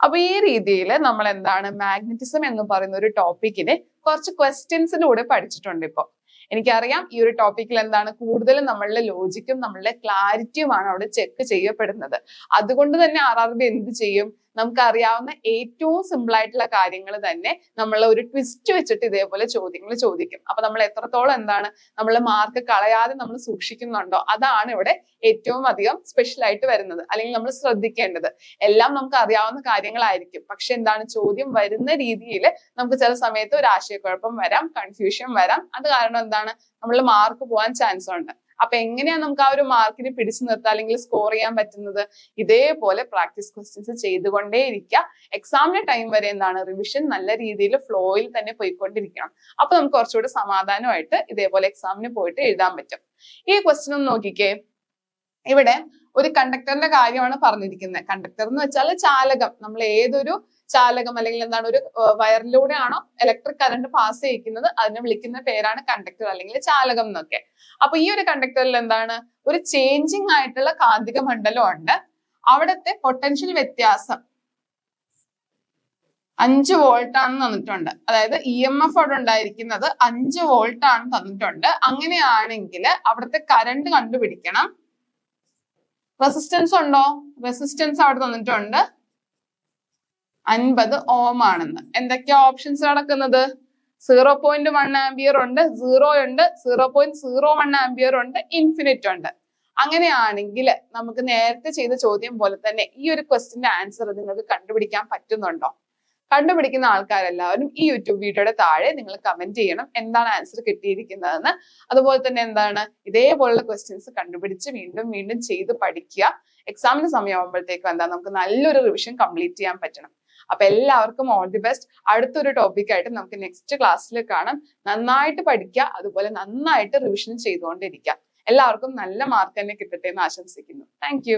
അപ്പൊ ഈ രീതിയിൽ നമ്മൾ എന്താണ് മാഗ്നറ്റിസം എന്ന് പറയുന്ന ഒരു ടോപ്പിക്കിനെ കുറച്ച് ക്വസ്റ്റ്യൻസിലൂടെ പഠിച്ചിട്ടുണ്ട് ഇപ്പൊ. എനിക്കറിയാം ഈ ഒരു ടോപ്പിക്കിൽ എന്താണ് കൂടുതലും നമ്മളുടെ ലോജിക്കും നമ്മളുടെ ക്ലാരിറ്റിയുമാണ് അവിടെ ചെക്ക് ചെയ്യപ്പെടുന്നത്. അതുകൊണ്ട് തന്നെ ആർ ആർ ബി എന്ത് ചെയ്യും? നമുക്ക് അറിയാവുന്ന ഏറ്റവും സിമ്പിൾ ആയിട്ടുള്ള കാര്യങ്ങൾ തന്നെ നമ്മൾ ഒരു ട്വിസ്റ്റ് വെച്ചിട്ട് ഇതേപോലെ ചോദ്യങ്ങൾ ചോദിക്കും. അപ്പൊ നമ്മൾ എത്രത്തോളം എന്താണ് നമ്മൾ മാർക്ക് കളയാതെ നമ്മൾ സൂക്ഷിക്കുന്നുണ്ടോ? അതാണ് ഇവിടെ ഏറ്റവും അധികം സ്പെഷ്യൽ ആയിട്ട് വരുന്നത്. അല്ലെങ്കിൽ നമ്മൾ ശ്രദ്ധിക്കേണ്ടത്. എല്ലാം നമുക്ക് അറിയാവുന്ന കാര്യങ്ങളായിരിക്കും. പക്ഷെ എന്താണ് ചോദ്യം വരുന്ന രീതിയിൽ നമുക്ക് ചില സമയത്ത് ഒരു ആശയക്കുഴപ്പം വരാം കൺഫ്യൂഷൻ വരാം. അത് കാരണം എന്താണ്? നമ്മൾ മാർക്ക് പോകാൻ ചാൻസ് ഉണ്ട്. അപ്പൊ എങ്ങനെയാണ് നമുക്ക് ആ ഒരു മാർക്കിന് പിടിച്ചു നിർത്താം അല്ലെങ്കിൽ സ്കോർ ചെയ്യാൻ പറ്റുന്നത്? ഇതേപോലെ പ്രാക്ടീസ് ക്വസ്റ്റ്യൻസ് ചെയ്തുകൊണ്ടേ ഇരിക്കുക എക്സാമിന്റെ ടൈം വരെ എന്താണ്? റിവിഷൻ നല്ല രീതിയിൽ ഫ്ലോയിൽ തന്നെ പോയിക്കൊണ്ടിരിക്കണം. അപ്പൊ നമുക്ക് കുറച്ചുകൂടി സമാധാനമായിട്ട് ഇതേപോലെ എക്സാമിന് പോയിട്ട് എഴുതാൻ പറ്റും. ഈ ക്വസ്റ്റ്യൻ ഒന്ന് നോക്കിക്കേ. ഇവിടെ ഒരു കണ്ടക്ടറിന്റെ കാര്യമാണ് പറഞ്ഞിരിക്കുന്നത്. കണ്ടക്ടർ എന്ന് വെച്ചാൽ ചാലകം. നമ്മൾ ഏതൊരു ചാലകം അല്ലെങ്കിൽ എന്താണ് ഒരു വയറിലൂടെ ആണോ ഇലക്ട്രിക് കറണ്ട് പാസ് ചെയ്യിക്കുന്നത് അതിനെ വിളിക്കുന്ന പേരാണ് കണ്ടക്ടർ അല്ലെങ്കിൽ ചാലകം എന്നൊക്കെ. അപ്പൊ ഈ ഒരു കണ്ടക്ടറിൽ എന്താണ്? ഒരു ചേഞ്ചിങ് ആയിട്ടുള്ള കാന്തിക മണ്ഡലം ഉണ്ട്. അവിടുത്തെ പൊട്ടൻഷ്യൽ വ്യത്യാസം അഞ്ച് വോൾട്ട് ആണ് തന്നിട്ടുണ്ട്. അതായത് ഇ എം എഫ് അവിടെ ഉണ്ടായിരിക്കുന്നത് അഞ്ച് വോൾട്ട് ആണ് തന്നിട്ടുണ്ട്. അങ്ങനെയാണെങ്കിൽ അവിടുത്തെ കറണ്ട് കണ്ടുപിടിക്കണം. റെസിസ്റ്റൻസ് ഉണ്ടോ? റെസിസ്റ്റൻസ് അവിടെ തന്നിട്ടുണ്ട്. അൻപത് ഓം ആണെന്ന്. എന്തൊക്കെയാ ഓപ്ഷൻസ് നടക്കുന്നത്? സീറോ പോയിന്റ് വൺ ആംബിയർ ഉണ്ട് സീറോ ഉണ്ട് zero point zero one ampere ഉണ്ട് ഇൻഫിനിറ്റ് ഉണ്ട്. അങ്ങനെയാണെങ്കിൽ നമുക്ക് നേരത്തെ ചെയ്ത ചോദ്യം പോലെ തന്നെ ഈ ഒരു ക്വസ്റ്റിന്റെ ആൻസർ നിങ്ങൾക്ക് കണ്ടുപിടിക്കാൻ പറ്റുന്നുണ്ടോ? കണ്ടുപിടിക്കുന്ന ആൾക്കാരെല്ലാവരും ഈ യൂട്യൂബ് വീഡിയോയുടെ താഴെ നിങ്ങൾ കമന്റ് ചെയ്യണം എന്താണ് ആൻസർ കിട്ടിയിരിക്കുന്നതെന്ന്. അതുപോലെ തന്നെ എന്താണ്? ഇതേപോലുള്ള ക്വസ്റ്റ്യൻസ് കണ്ടുപിടിച്ച് വീണ്ടും വീണ്ടും ചെയ്ത് പഠിക്കുക. എക്സാമിന് സമയമാകുമ്പോഴത്തേക്കും എന്താ? നമുക്ക് നല്ലൊരു റിവിഷൻ കംപ്ലീറ്റ് ചെയ്യാൻ പറ്റണം. അപ്പൊ എല്ലാവർക്കും ഓൾ ദി ബെസ്റ്റ് അടുത്തൊരു ടോപ്പിക്കായിട്ട് നമുക്ക് നെക്സ്റ്റ് ക്ലാസ്സിൽ കാണാം. നന്നായിട്ട് പഠിക്കുക അതുപോലെ നന്നായിട്ട് റിവിഷൻ ചെയ്തുകൊണ്ടിരിക്കുക എല്ലാവർക്കും നല്ല മാർക്ക് തന്നെ കിട്ടട്ടെ എന്ന് ആശംസിക്കുന്നു. താങ്ക്